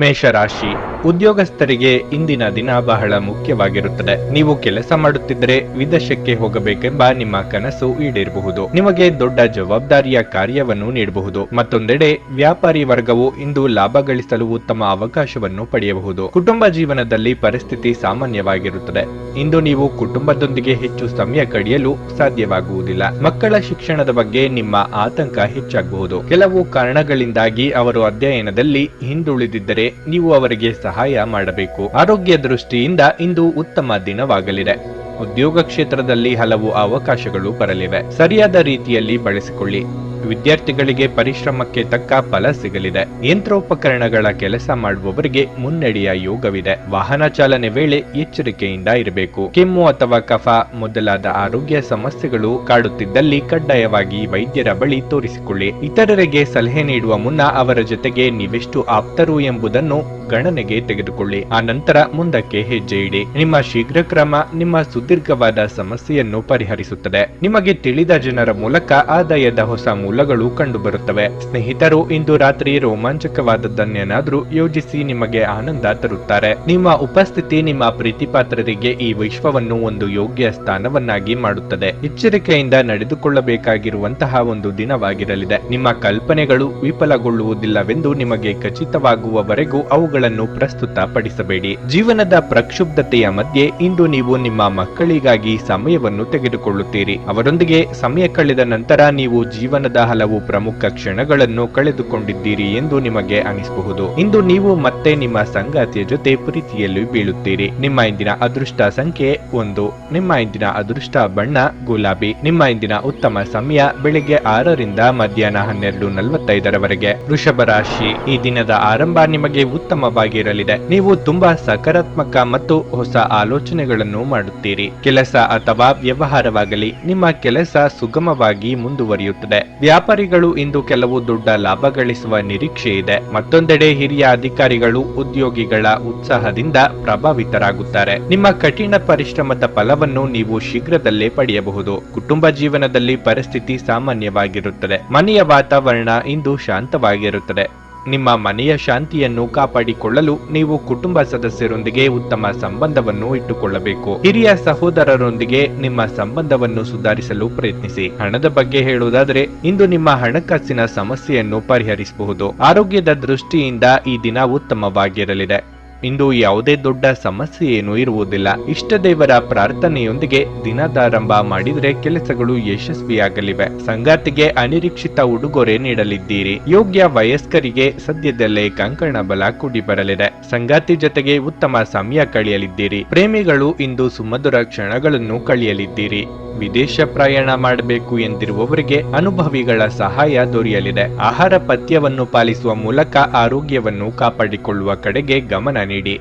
ಮೇಷರಾಶಿ. ಉದ್ಯೋಗಸ್ಥರಿಗೆ ಇಂದಿನ ದಿನ ಬಹಳ ಮುಖ್ಯವಾಗಿರುತ್ತದೆ. ನೀವು ಕೆಲಸ ಮಾಡುತ್ತಿದ್ದರೆ ವಿದೇಶಕ್ಕೆ ಹೋಗಬೇಕೆಂಬ ನಿಮ್ಮ ಕನಸು ಈಡೇರಬಹುದು. ನಿಮಗೆ ದೊಡ್ಡ ಜವಾಬ್ದಾರಿಯ ಕಾರ್ಯವನ್ನು ನೀಡಬಹುದು. ಮತ್ತೊಂದೆಡೆ, ವ್ಯಾಪಾರಿ ವರ್ಗವು ಇಂದು ಲಾಭ ಗಳಿಸಲು ಉತ್ತಮ ಅವಕಾಶವನ್ನು ಪಡೆಯಬಹುದು. ಕುಟುಂಬ ಜೀವನದಲ್ಲಿ ಪರಿಸ್ಥಿತಿ ಸಾಮಾನ್ಯವಾಗಿರುತ್ತದೆ. ಇಂದು ನೀವು ಕುಟುಂಬದೊಂದಿಗೆ ಹೆಚ್ಚು ಸಮಯ ಕಳೆಯಲು ಸಾಧ್ಯವಾಗುವುದಿಲ್ಲ. ಮಕ್ಕಳ ಶಿಕ್ಷಣದ ಬಗ್ಗೆ ನಿಮ್ಮ ಆತಂಕ ಹೆಚ್ಚಾಗಬಹುದು. ಕೆಲವು ಕಾರಣಗಳಿಂದಾಗಿ ಅವರು ಅಧ್ಯಯನದಲ್ಲಿ ಹಿಂದುಳಿದಿದ್ದರೆ ನೀವು ಅವರಿಗೆ ಸಹಾಯ ಮಾಡಬೇಕು. ಆರೋಗ್ಯ ದೃಷ್ಟಿಯಿಂದ ಇಂದು ಉತ್ತಮ ದಿನವಾಗಲಿದೆ. ಉದ್ಯೋಗ ಕ್ಷೇತ್ರದಲ್ಲಿ ಹಲವು ಅವಕಾಶಗಳು ಬರಲಿವೆ. ಸರಿಯಾದ ರೀತಿಯಲ್ಲಿ ಬಳಸಿಕೊಳ್ಳಿ. ವಿದ್ಯಾರ್ಥಿಗಳಿಗೆ ಪರಿಶ್ರಮಕ್ಕೆ ತಕ್ಕ ಫಲ ಸಿಗಲಿದೆ. ಯಂತ್ರೋಪಕರಣಗಳ ಕೆಲಸ ಮಾಡುವವರಿಗೆ ಮುನ್ನಡೆಯ ಯೋಗವಿದೆ. ವಾಹನ ಚಾಲನೆ ವೇಳೆ ಎಚ್ಚರಿಕೆಯಿಂದ ಇರಬೇಕು. ಕೆಮ್ಮು ಅಥವಾ ಕಫ, ಮೊದಲಾದ ಆರೋಗ್ಯ ಸಮಸ್ಯೆಗಳು ಕಾಡುತ್ತಿದ್ದಲ್ಲಿ ಕಡ್ಡಾಯವಾಗಿ ವೈದ್ಯರ ಬಳಿ ತೋರಿಸಿಕೊಳ್ಳಿ. ಇತರರಿಗೆ ಸಲಹೆ ನೀಡುವ ಮುನ್ನ ಅವರ ಜೊತೆಗೆ ನೀವೆಷ್ಟು ಆಪ್ತರು ಎಂಬುದನ್ನು ಗಣನೆಗೆ ತೆಗೆದುಕೊಳ್ಳಿ. ಆ ನಂತರ ಮುಂದಕ್ಕೆ ಹೆಜ್ಜೆ ಇಡಿ. ನಿಮ್ಮ ಶೀಘ್ರ ಕ್ರಮ ನಿಮ್ಮ ಸುದೀರ್ಘವಾದ ಸಮಸ್ಯೆಯನ್ನು ಪರಿಹರಿಸುತ್ತದೆ. ನಿಮಗೆ ತಿಳಿದ ಜನರ ಮೂಲಕ ಆದಾಯದ ಹೊಸ ಮೂಲಗಳು ಕಂಡುಬರುತ್ತವೆ. ಸ್ನೇಹಿತರು, ಇಂದು ರಾತ್ರಿ ರೋಮಾಂಚಕವಾದದ್ದನ್ನೇನಾದ್ರೂ ಯೋಜಿಸಿ ನಿಮಗೆ ಆನಂದ ತರುತ್ತಾರೆ. ನಿಮ್ಮ ಉಪಸ್ಥಿತಿ ನಿಮ್ಮ ಪ್ರೀತಿಪಾತ್ರರಿಗೆ ಈ ವಿಶ್ವವನ್ನು ಒಂದು ಯೋಗ್ಯ ಸ್ಥಾನವನ್ನಾಗಿ ಮಾಡುತ್ತದೆ. ಎಚ್ಚರಿಕೆಯಿಂದ ನಡೆದುಕೊಳ್ಳಬೇಕಾಗಿರುವಂತಹ ಒಂದು ದಿನವಾಗಿರಲಿದೆ. ನಿಮ್ಮ ಕಲ್ಪನೆಗಳು ವಿಫಲಗೊಳ್ಳುವುದಿಲ್ಲವೆಂದು ನಿಮಗೆ ಖಚಿತವಾಗುವವರೆಗೂ ಅವುಗಳನ್ನು ಪ್ರಸ್ತುತಪಡಿಸಬೇಡಿ. ಜೀವನದ ಪ್ರಕ್ಷುಬ್ಧತೆಯ ಮಧ್ಯೆ ಇಂದು ನೀವು ನಿಮ್ಮ ಮಕ್ಕಳಿಗಾಗಿ ಸಮಯವನ್ನು ತೆಗೆದುಕೊಳ್ಳುತ್ತೀರಿ. ಅವರೊಂದಿಗೆ ಸಮಯ ಕಳೆದ ನಂತರ ನೀವು ಜೀವನದ ಹಲವು ಪ್ರಮುಖ ಕ್ಷಣಗಳನ್ನು ಕಳೆದುಕೊಂಡಿದ್ದೀರಿ ಎಂದು ನಿಮಗೆ ಅನಿಸಬಹುದು. ಇಂದು ನೀವು ಮತ್ತೆ ನಿಮ್ಮ ಸಂಗಾತಿಯ ಜೊತೆ ಪ್ರೀತಿಯಲ್ಲಿ ಬೀಳುತ್ತೀರಿ. ನಿಮ್ಮ ಇಂದಿನ ಅದೃಷ್ಟ ಸಂಖ್ಯೆ ಒಂದು. ನಿಮ್ಮ ಇಂದಿನ ಅದೃಷ್ಟ ಬಣ್ಣ ಗುಲಾಬಿ. ನಿಮ್ಮ ಇಂದಿನ ಉತ್ತಮ ಸಮಯ ಬೆಳಿಗ್ಗೆ ಆರರಿಂದ ಮಧ್ಯಾಹ್ನ ಹನ್ನೆರಡು ನಲವತ್ತೈದರವರೆಗೆ. ವೃಷಭ ರಾಶಿ, ಈ ದಿನದ ಆರಂಭ ನಿಮಗೆ ಉತ್ತಮವಾಗಿರಲಿದೆ. ನೀವು ತುಂಬಾ ಸಕಾರಾತ್ಮಕ ಮತ್ತು ಹೊಸ ಆಲೋಚನೆಗಳನ್ನು ಮಾಡುತ್ತೀರಿ. ಕೆಲಸ ಅಥವಾ ವ್ಯವಹಾರವಾಗಲಿ ನಿಮ್ಮ ಕೆಲಸ ಸುಗಮವಾಗಿ ಮುಂದುವರಿಯುತ್ತದೆ. ವ್ಯಾಪಾರಿಗಳು ಇಂದು ಕೆಲವು ದೊಡ್ಡ ಲಾಭ ಗಳಿಸುವ ನಿರೀಕ್ಷೆ ಇದೆ. ಮತ್ತೊಂದೆಡೆ ಹಿರಿಯ ಅಧಿಕಾರಿಗಳು, ಉದ್ಯೋಗಿಗಳ ಉತ್ಸಾಹದಿಂದ ಪ್ರಭಾವಿತರಾಗುತ್ತಾರೆ. ನಿಮ್ಮ ಕಠಿಣ ಪರಿಶ್ರಮದ ಫಲವನ್ನು ನೀವು ಶೀಘ್ರದಲ್ಲೇ ಪಡೆಯಬಹುದು. ಕುಟುಂಬ ಜೀವನದಲ್ಲಿ ಪರಿಸ್ಥಿತಿ ಸಾಮಾನ್ಯವಾಗಿರುತ್ತದೆ. ಮನೆಯ ವಾತಾವರಣ ಇಂದು ಶಾಂತವಾಗಿರುತ್ತದೆ. ನಿಮ್ಮ ಮನೆಯ ಶಾಂತಿಯನ್ನು ಕಾಪಾಡಿಕೊಳ್ಳಲು ನೀವು ಕುಟುಂಬ ಸದಸ್ಯರೊಂದಿಗೆ ಉತ್ತಮ ಸಂಬಂಧವನ್ನು ಇಟ್ಟುಕೊಳ್ಳಬೇಕು. ಹಿರಿಯ ಸಹೋದರರೊಂದಿಗೆ ನಿಮ್ಮ ಸಂಬಂಧವನ್ನು ಸುಧಾರಿಸಲು ಪ್ರಯತ್ನಿಸಿ. ಹಣದ ಬಗ್ಗೆ ಹೇಳುವುದಾದರೆ, ಇಂದು ನಿಮ್ಮ ಹಣಕಾಸಿನ ಸಮಸ್ಯೆಯನ್ನು ಪರಿಹರಿಸಬಹುದು. ಆರೋಗ್ಯದ ದೃಷ್ಟಿಯಿಂದ ಈ ದಿನ ಉತ್ತಮವಾಗಿರಲಿದೆ. ಇಂದು ಯಾವುದೇ ದೊಡ್ಡ ಸಮಸ್ಯೆ ಏನೂ ಇರುವುದಿಲ್ಲ. ಇಷ್ಟ ದೇವರ ಪ್ರಾರ್ಥನೆಯೊಂದಿಗೆ ದಿನದಾರಂಭ ಮಾಡಿದರೆ ಕೆಲಸಗಳು ಯಶಸ್ವಿಯಾಗಲಿವೆ. ಸಂಗಾತಿಗೆ ಅನಿರೀಕ್ಷಿತ ಉಡುಗೊರೆ ನೀಡಲಿದ್ದೀರಿ. ಯೋಗ್ಯ ವಯಸ್ಕರಿಗೆ ಸದ್ಯದಲ್ಲೇ ಕಂಕಣ ಬಲ ಕೂಡಿ ಬರಲಿದೆ. ಸಂಗಾತಿ ಜೊತೆಗೆ ಉತ್ತಮ ಸಮಯ ಕಳೆಯಲಿದ್ದೀರಿ. ಪ್ರೇಮಿಗಳು ಇಂದು ಸುಮಧುರ ಕ್ಷಣಗಳನ್ನು ಕಳೆಯಲಿದ್ದೀರಿ. ವಿದೇಶ ಪ್ರಯಾಣ ಮಾಡಬೇಕು ಎಂದಿರುವವರಿಗೆ ಅನುಭವಿಗಳ ಸಹಾಯ ದೊರೆಯಲಿದೆ. ಆಹಾರ ಪಥ್ಯವನ್ನು ಪಾಲಿಸುವ ಮೂಲಕ ಆರೋಗ್ಯವನ್ನು ಕಾಪಾಡಿಕೊಳ್ಳುವ ಕಡೆಗೆ ಗಮನ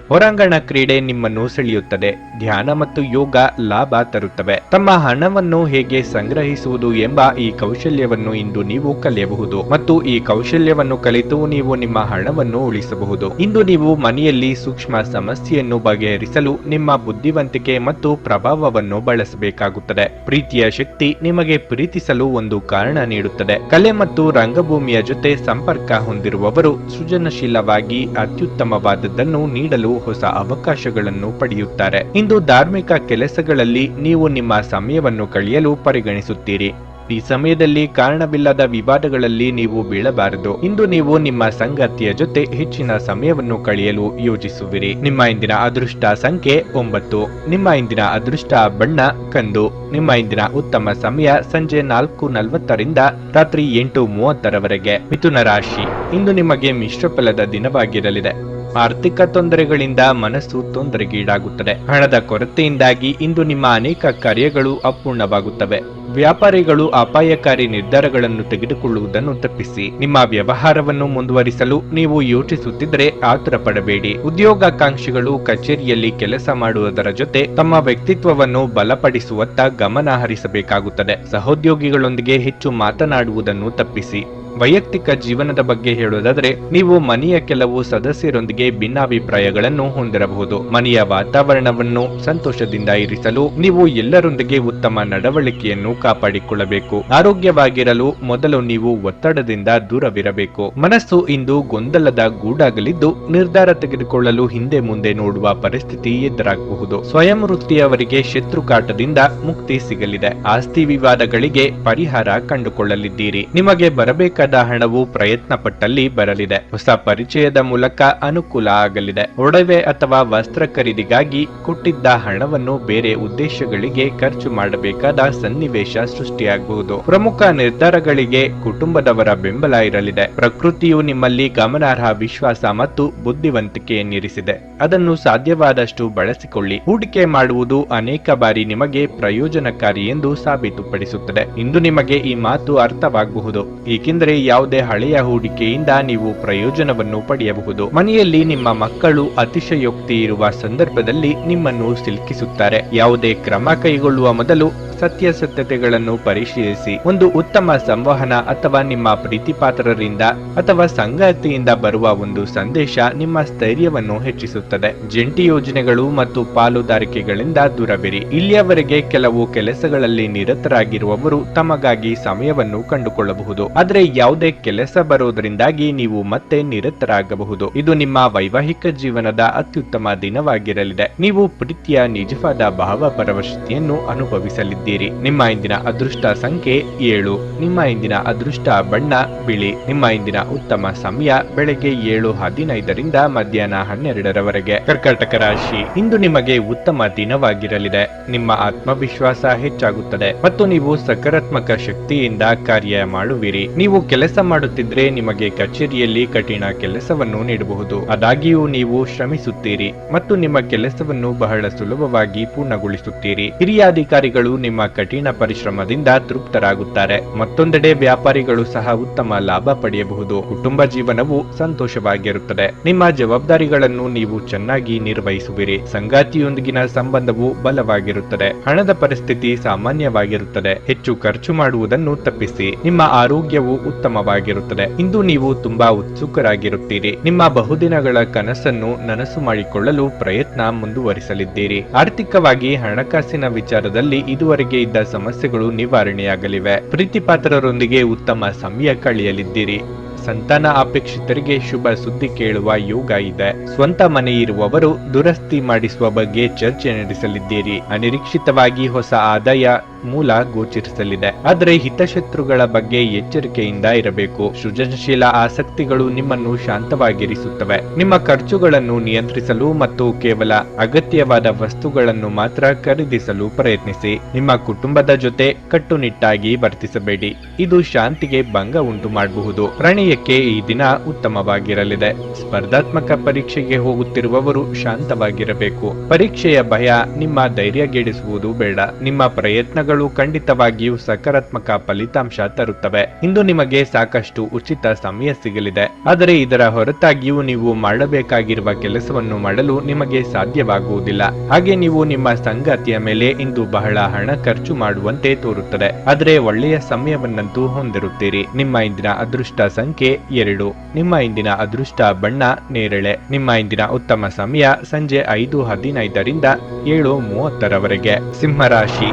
ಹೊರಾಂಗಣ ಕ್ರೀಡೆ ನಿಮ್ಮನ್ನು ಸೆಳೆಯುತ್ತದೆ. ಧ್ಯಾನ ಮತ್ತು ಯೋಗ ಲಾಭ ತರುತ್ತವೆ. ತಮ್ಮ ಹಣವನ್ನು ಹೇಗೆ ಸಂಗ್ರಹಿಸುವುದು ಎಂಬ ಈ ಕೌಶಲ್ಯವನ್ನು ಇಂದು ನೀವು ಕಲಿಯಬಹುದು. ಮತ್ತು ಈ ಕೌಶಲ್ಯವನ್ನು ಕಲಿತು ನೀವು ನಿಮ್ಮ ಹಣವನ್ನು ಉಳಿಸಬಹುದು. ಇಂದು ನೀವು ಮನೆಯಲ್ಲಿ ಸೂಕ್ಷ್ಮ ಸಮಸ್ಯೆಯನ್ನು ಬಗೆಹರಿಸಲು ನಿಮ್ಮ ಬುದ್ಧಿವಂತಿಕೆ ಮತ್ತು ಪ್ರಭಾವವನ್ನು ಬಳಸಬೇಕಾಗುತ್ತದೆ. ಪ್ರೀತಿಯ ಶಕ್ತಿ ನಿಮಗೆ ಪ್ರೀತಿಸಲು ಒಂದು ಕಾರಣ ನೀಡುತ್ತದೆ. ಕಲೆ ಮತ್ತು ರಂಗಭೂಮಿಯ ಜೊತೆ ಸಂಪರ್ಕ ಹೊಂದಿರುವವರು ಸೃಜನಶೀಲವಾಗಿ ಅತ್ಯುತ್ತಮವಾದದ್ದನ್ನು ನೀಡಲು ಹೊಸ ಅವಕಾಶಗಳನ್ನು ಪಡೆಯುತ್ತಾರೆ. ಇಂದು ಧಾರ್ಮಿಕ ಕೆಲಸಗಳಲ್ಲಿ ನೀವು ನಿಮ್ಮ ಸಮಯವನ್ನು ಕಳೆಯಲು ಪರಿಗಣಿಸುತ್ತೀರಿ. ಈ ಸಮಯದಲ್ಲಿ ಕಾರಣವಿಲ್ಲದ ವಿವಾದಗಳಲ್ಲಿ ನೀವು ಬೀಳಬಾರದು. ಇಂದು ನೀವು ನಿಮ್ಮ ಸಂಗಾತಿಯ ಜೊತೆ ಹೆಚ್ಚಿನ ಸಮಯವನ್ನು ಕಳೆಯಲು ಯೋಜಿಸುವಿರಿ ನಿಮ್ಮ ಇಂದಿನ ಅದೃಷ್ಟ ಸಂಖ್ಯೆ ಒಂಬತ್ತು. ನಿಮ್ಮ ಇಂದಿನ ಅದೃಷ್ಟ ಬಣ್ಣ ಕಂದು. ನಿಮ್ಮ ಇಂದಿನ ಉತ್ತಮ ಸಮಯ ಸಂಜೆ ನಾಲ್ಕು ನಲವತ್ತರಿಂದ ರಾತ್ರಿ ಎಂಟು ಮೂವತ್ತರವರೆಗೆ ಮಿಥುನ ರಾಶಿ. ಇಂದು ನಿಮಗೆ ಮಿಶ್ರ ಫಲದ ದಿನವಾಗಿರಲಿದೆ. ಆರ್ಥಿಕ ತೊಂದರೆಗಳಿಂದ ಮನಸ್ಸು ತೊಂದರೆಗೀಡಾಗುತ್ತದೆ. ಹಣದ ಕೊರತೆಯಿಂದಾಗಿ ಇಂದು ನಿಮ್ಮ ಅನೇಕ ಕಾರ್ಯಗಳು ಅಪೂರ್ಣವಾಗುತ್ತವೆ. ವ್ಯಾಪಾರಿಗಳು ಅಪಾಯಕಾರಿ ನಿರ್ಧಾರಗಳನ್ನು ತೆಗೆದುಕೊಳ್ಳುವುದನ್ನು ತಪ್ಪಿಸಿ. ನಿಮ್ಮ ವ್ಯವಹಾರವನ್ನು ಮುಂದುವರಿಸಲು ನೀವು ಯೋಚಿಸುತ್ತಿದ್ದರೆ ಆತುರ ಪಡಬೇಡಿ ಉದ್ಯೋಗಾಕಾಂಕ್ಷಿಗಳು ಕಚೇರಿಯಲ್ಲಿ ಕೆಲಸ ಮಾಡುವುದರ ಜೊತೆ ತಮ್ಮ ವ್ಯಕ್ತಿತ್ವವನ್ನು ಬಲಪಡಿಸುವತ್ತ ಗಮನ ಹರಿಸಬೇಕಾಗುತ್ತದೆ. ಸಹೋದ್ಯೋಗಿಗಳೊಂದಿಗೆ ಹೆಚ್ಚು ಮಾತನಾಡುವುದನ್ನು ತಪ್ಪಿಸಿ. ವೈಯಕ್ತಿಕ ಜೀವನದ ಬಗ್ಗೆ ಹೇಳುವುದಾದ್ರೆ, ನೀವು ಮನೆಯ ಕೆಲವು ಸದಸ್ಯರೊಂದಿಗೆ ಭಿನ್ನಾಭಿಪ್ರಾಯಗಳನ್ನು ಹೊಂದಿರಬಹುದು. ಮನೆಯ ವಾತಾವರಣವನ್ನು ಸಂತೋಷದಿಂದ ಇರಿಸಲು ನೀವು ಎಲ್ಲರೊಂದಿಗೆ ಉತ್ತಮ ನಡವಳಿಕೆಯನ್ನು ಕಾಪಾಡಿಕೊಳ್ಳಬೇಕು. ಆರೋಗ್ಯವಾಗಿರಲು ಮೊದಲು ನೀವು ಒತ್ತಡದಿಂದ ದೂರವಿರಬೇಕು. ಮನಸ್ಸು ಇಂದು ಗೊಂದಲದ ಗೂಡಾಗಲಿದ್ದು, ನಿರ್ಧಾರ ತೆಗೆದುಕೊಳ್ಳಲು ಹಿಂದೆ ಮುಂದೆ ನೋಡುವ ಪರಿಸ್ಥಿತಿ ಎದುರಾಗಬಹುದು. ಸ್ವಯಂ ವೃತ್ತಿಯವರಿಗೆ ಶತ್ರು ಕಾಟದಿಂದ ಮುಕ್ತಿ ಸಿಗಲಿದೆ. ಆಸ್ತಿ ವಿವಾದಗಳಿಗೆ ಪರಿಹಾರ ಕಂಡುಕೊಳ್ಳಲಿದ್ದೀರಿ. ನಿಮಗೆ ಬರಬೇಕಾದ ಹಣವು ಪ್ರಯತ್ನ ಪಟ್ಟಲ್ಲಿ ಬರಲಿದೆ. ಹೊಸ ಪರಿಚಯದ ಮೂಲಕ ಅನುಕೂಲ ಆಗಲಿದೆ. ಒಡವೆ ಅಥವಾ ವಸ್ತ್ರ ಖರೀದಿಗಾಗಿ ಕೊಟ್ಟಿದ್ದ ಹಣವನ್ನು ಬೇರೆ ಉದ್ದೇಶಗಳಿಗೆ ಖರ್ಚು ಮಾಡಬೇಕಾದ ಸನ್ನಿವೇಶ ಸೃಷ್ಟಿಯಾಗಬಹುದು ಪ್ರಮುಖ ನಿರ್ಧಾರಗಳಿಗೆ ಕುಟುಂಬದವರ ಬೆಂಬಲ ಇರಲಿದೆ. ಪ್ರಕೃತಿಯು ನಿಮ್ಮಲ್ಲಿ ಗಮನಾರ್ಹ ವಿಶ್ವಾಸ ಮತ್ತು ಬುದ್ಧಿವಂತಿಕೆಯನ್ನಿರಿಸಿದೆ ಅದನ್ನು ಸಾಧ್ಯವಾದಷ್ಟು ಬಳಸಿಕೊಳ್ಳಿ. ಹೂಡಿಕೆ ಮಾಡುವುದು ಅನೇಕ ಬಾರಿ ನಿಮಗೆ ಪ್ರಯೋಜನಕಾರಿ ಎಂದು ಸಾಬೀತುಪಡಿಸುತ್ತದೆ. ಇಂದು ನಿಮಗೆ ಈ ಮಾತು ಅರ್ಥವಾಗಬಹುದು ಏಕೆಂದರೆ ಯಾವುದೇ ಹಳೆಯ ಹೂಡಿಕೆಯಿಂದ ನೀವು ಪ್ರಯೋಜನವನ್ನು ಪಡೆಯಬಹುದು. ಮನೆಯಲ್ಲಿ ನಿಮ್ಮ ಮಕ್ಕಳು ಅತಿಶಯೋಕ್ತಿ ಇರುವ ಸಂದರ್ಭದಲ್ಲಿ ನಿಮ್ಮನ್ನು ಸಿಲುಕಿಸುತ್ತಾರೆ. ಯಾವುದೇ ಕ್ರಮ ಕೈಗೊಳ್ಳುವ ಮೊದಲು ಸತ್ಯಾಸತ್ಯತೆಗಳನ್ನು ಪರಿಶೀಲಿಸಿ. ಒಂದು ಉತ್ತಮ ಸಂವಹನ ಅಥವಾ ನಿಮ್ಮ ಪ್ರೀತಿಪಾತ್ರರಿಂದ ಅಥವಾ ಸಂಗಾತಿಯಿಂದ ಬರುವ ಒಂದು ಸಂದೇಶ ನಿಮ್ಮ ಸ್ಥೈರ್ಯವನ್ನು ಹೆಚ್ಚಿಸುತ್ತದೆ. ಜಂಟಿ ಯೋಜನೆಗಳು ಮತ್ತು ಪಾಲುದಾರಿಕೆಗಳಿಂದ ದೂರವಿರಿ. ಇಲ್ಲಿಯವರೆಗೆ ಕೆಲವು ಕೆಲಸಗಳಲ್ಲಿ ನಿರತರಾಗಿರುವವರು ತಮಗಾಗಿ ಸಮಯವನ್ನು ಕಂಡುಕೊಳ್ಳಬಹುದು. ಆದರೆ ಯಾವುದೇ ಕೆಲಸ ಬರುವುದರಿಂದಾಗಿ ನೀವು ಮತ್ತೆ ನಿರತರಾಗಬಹುದು. ಇದು ನಿಮ್ಮ ವೈವಾಹಿಕ ಜೀವನದ ಅತ್ಯುತ್ತಮ ದಿನವಾಗಿರಲಿದೆ. ನೀವು ಪ್ರೀತಿಯ ನಿಜವಾದ ಭಾವ ಭಾವಪರವಶತೆಯನ್ನು ಅನುಭವಿಸಲಿದ್ದೀರಿ. ನಿಮ್ಮ ಇಂದಿನ ಅದೃಷ್ಟ ಸಂಖ್ಯೆ ಏಳು. ನಿಮ್ಮ ಇಂದಿನ ಅದೃಷ್ಟ ಬಣ್ಣ, ಬಿಳಿ. ನಿಮ್ಮ ಇಂದಿನ ಉತ್ತಮ ಸಮಯ ಬೆಳಗ್ಗೆ ಏಳು ಹದಿನೈದರಿಂದ ಮಧ್ಯಾಹ್ನ ಹನ್ನೆರಡರವರೆಗೆ. ಕರ್ಕಾಟಕ ರಾಶಿ, ಇಂದು ನಿಮಗೆ ಉತ್ತಮ ದಿನವಾಗಿರಲಿದೆ. ನಿಮ್ಮ ಆತ್ಮವಿಶ್ವಾಸ ಹೆಚ್ಚಾಗುತ್ತದೆ ಮತ್ತು ನೀವು ಸಕಾರಾತ್ಮಕ ಶಕ್ತಿಯಿಂದ ಕಾರ್ಯ ಮಾಡುವಿರಿ. ನೀವು ಕೆಲಸ ಮಾಡುತ್ತಿದ್ರೆ ನಿಮಗೆ ಕಚೇರಿಯಲ್ಲಿ ಕಠಿಣ ಕೆಲಸವನ್ನು ನೀಡಬಹುದು. ಆದಾಗ್ಯೂ ನೀವು ಶ್ರಮಿಸುತ್ತೀರಿ ಮತ್ತು ನಿಮ್ಮ ಕೆಲಸವನ್ನು ಬಹಳ ಸುಲಭವಾಗಿ ಪೂರ್ಣಗೊಳಿಸುತ್ತೀರಿ. ಹಿರಿಯ ಅಧಿಕಾರಿಗಳು ನಿಮ್ಮ ಕಠಿಣ ಪರಿಶ್ರಮದಿಂದ ತೃಪ್ತರಾಗುತ್ತಾರೆ. ಮತ್ತೊಂದೆಡೆ ವ್ಯಾಪಾರಿಗಳು ಸಹ ಉತ್ತಮ ಲಾಭ ಪಡೆಯಬಹುದು. ಕುಟುಂಬ ಜೀವನವು ಸಂತೋಷವಾಗಿರುತ್ತದೆ. ನಿಮ್ಮ ಜವಾಬ್ದಾರಿಗಳನ್ನು ನೀವು ಚೆನ್ನಾಗಿ ನಿರ್ವಹಿಸುವಿರಿ. ಸಂಗಾತಿಯೊಂದಿಗಿನ ಸಂಬಂಧವು ಬಲವಾಗಿರುತ್ತದೆ. ಹಣದ ಪರಿಸ್ಥಿತಿ ಸಾಮಾನ್ಯವಾಗಿರುತ್ತದೆ. ಹೆಚ್ಚು ಖರ್ಚು ಮಾಡುವುದನ್ನು ತಪ್ಪಿಸಿ. ನಿಮ್ಮ ಆರೋಗ್ಯವು ಉತ್ತಮವಾಗಿರುತ್ತದೆ. ಇಂದು ನೀವು ತುಂಬಾ ಉತ್ಸುಕರಾಗಿರುತ್ತೀರಿ. ನಿಮ್ಮ ಬಹುದಿನಗಳ ಕನಸನ್ನು ನನಸು ಮಾಡಿಕೊಳ್ಳಲು ಪ್ರಯತ್ನ ಮುಂದುವರಿಸಲಿದ್ದೀರಿ. ಆರ್ಥಿಕವಾಗಿ ಹಣಕಾಸಿನ ವಿಚಾರದಲ್ಲಿ ಇದುವರೆಗೆ ಇದ್ದ ಸಮಸ್ಯೆಗಳು ನಿವಾರಣೆಯಾಗಲಿವೆ. ಪ್ರೀತಿಪಾತ್ರರೊಂದಿಗೆ ಉತ್ತಮ ಸಮಯ ಕಳೆಯಲಿದ್ದೀರಿ. ಸಂತಾನ ಅಪೇಕ್ಷಿತರಿಗೆ ಶುಭ ಸುದ್ದಿ ಕೇಳುವ ಯೋಗ ಇದೆ. ಸ್ವಂತ ಮನೆ ಇರುವವರು ದುರಸ್ತಿ ಮಾಡಿಸುವ ಬಗ್ಗೆ ಚರ್ಚೆ ನಡೆಸಲಿದ್ದೀರಿ. ಅನಿರೀಕ್ಷಿತವಾಗಿ ಹೊಸ ಆದಾಯ ಮೂಲ ಗೋಚರಿಸಲಿದೆ. ಆದರೆ ಹಿತಶತ್ರುಗಳ ಬಗ್ಗೆ ಎಚ್ಚರಿಕೆಯಿಂದ ಇರಬೇಕು. ಸೃಜನಶೀಲ ಆಸಕ್ತಿಗಳು ನಿಮ್ಮನ್ನು ಶಾಂತವಾಗಿರಿಸುತ್ತವೆ. ನಿಮ್ಮ ಖರ್ಚುಗಳನ್ನು ನಿಯಂತ್ರಿಸಲು ಮತ್ತು ಕೇವಲ ಅಗತ್ಯವಾದ ವಸ್ತುಗಳನ್ನು ಮಾತ್ರ ಖರೀದಿಸಲು ಪ್ರಯತ್ನಿಸಿ. ನಿಮ್ಮ ಕುಟುಂಬದ ಜೊತೆ ಕಟ್ಟುನಿಟ್ಟಾಗಿ ವರ್ತಿಸಬೇಡಿ. ಇದು ಶಾಂತಿಗೆ ಭಂಗ ಉಂಟು ಮಾಡಬಹುದು ಪ್ರಣಯಕ್ಕೆ ಈ ದಿನ ಉತ್ತಮವಾಗಿರಲಿದೆ. ಸ್ಪರ್ಧಾತ್ಮಕ ಪರೀಕ್ಷೆಗೆ ಹೋಗುತ್ತಿರುವವರು ಶಾಂತವಾಗಿರಬೇಕು. ಪರೀಕ್ಷೆಯ ಭಯ ನಿಮ್ಮ ಧೈರ್ಯಗೆಡಿಸುವುದು ಬೇಡ. ನಿಮ್ಮ ಪ್ರಯತ್ನಗಳು ಖಂಡಿತವಾಗಿಯೂ ಸಕಾರಾತ್ಮಕ ಫಲಿತಾಂಶ ತರುತ್ತವೆ. ಇಂದು ನಿಮಗೆ ಸಾಕಷ್ಟು ಉಚಿತ ಸಮಯ ಸಿಗಲಿದೆ. ಆದರೆ ಇದರ ಹೊರತಾಗಿಯೂ ನೀವು ಮಾಡಬೇಕಾಗಿರುವ ಕೆಲಸವನ್ನು ಮಾಡಲು ನಿಮಗೆ ಸಾಧ್ಯವಾಗುವುದಿಲ್ಲ. ಹಾಗೆ ನೀವು ನಿಮ್ಮ ಸಂಗಾತಿಯ ಮೇಲೆ ಇಂದು ಬಹಳ ಹಣ ಖರ್ಚು ಮಾಡುವಂತೆ ತೋರುತ್ತದೆ. ಆದರೆ ಒಳ್ಳೆಯ ಸಮಯವನ್ನಂತೂ ಹೊಂದಿರುತ್ತೀರಿ. ನಿಮ್ಮ ಇಂದಿನ ಅದೃಷ್ಟ ಸಂಖ್ಯೆ ಎರಡು. ನಿಮ್ಮ ಇಂದಿನ ಅದೃಷ್ಟ ಬಣ್ಣ ನೇರಳೆ. ನಿಮ್ಮ ಇಂದಿನ ಉತ್ತಮ ಸಮಯ ಸಂಜೆ ಐದು ಹದಿನೈದರಿಂದ ಏಳು ಮೂವತ್ತರವರೆಗೆ. ಸಿಂಹರಾಶಿ.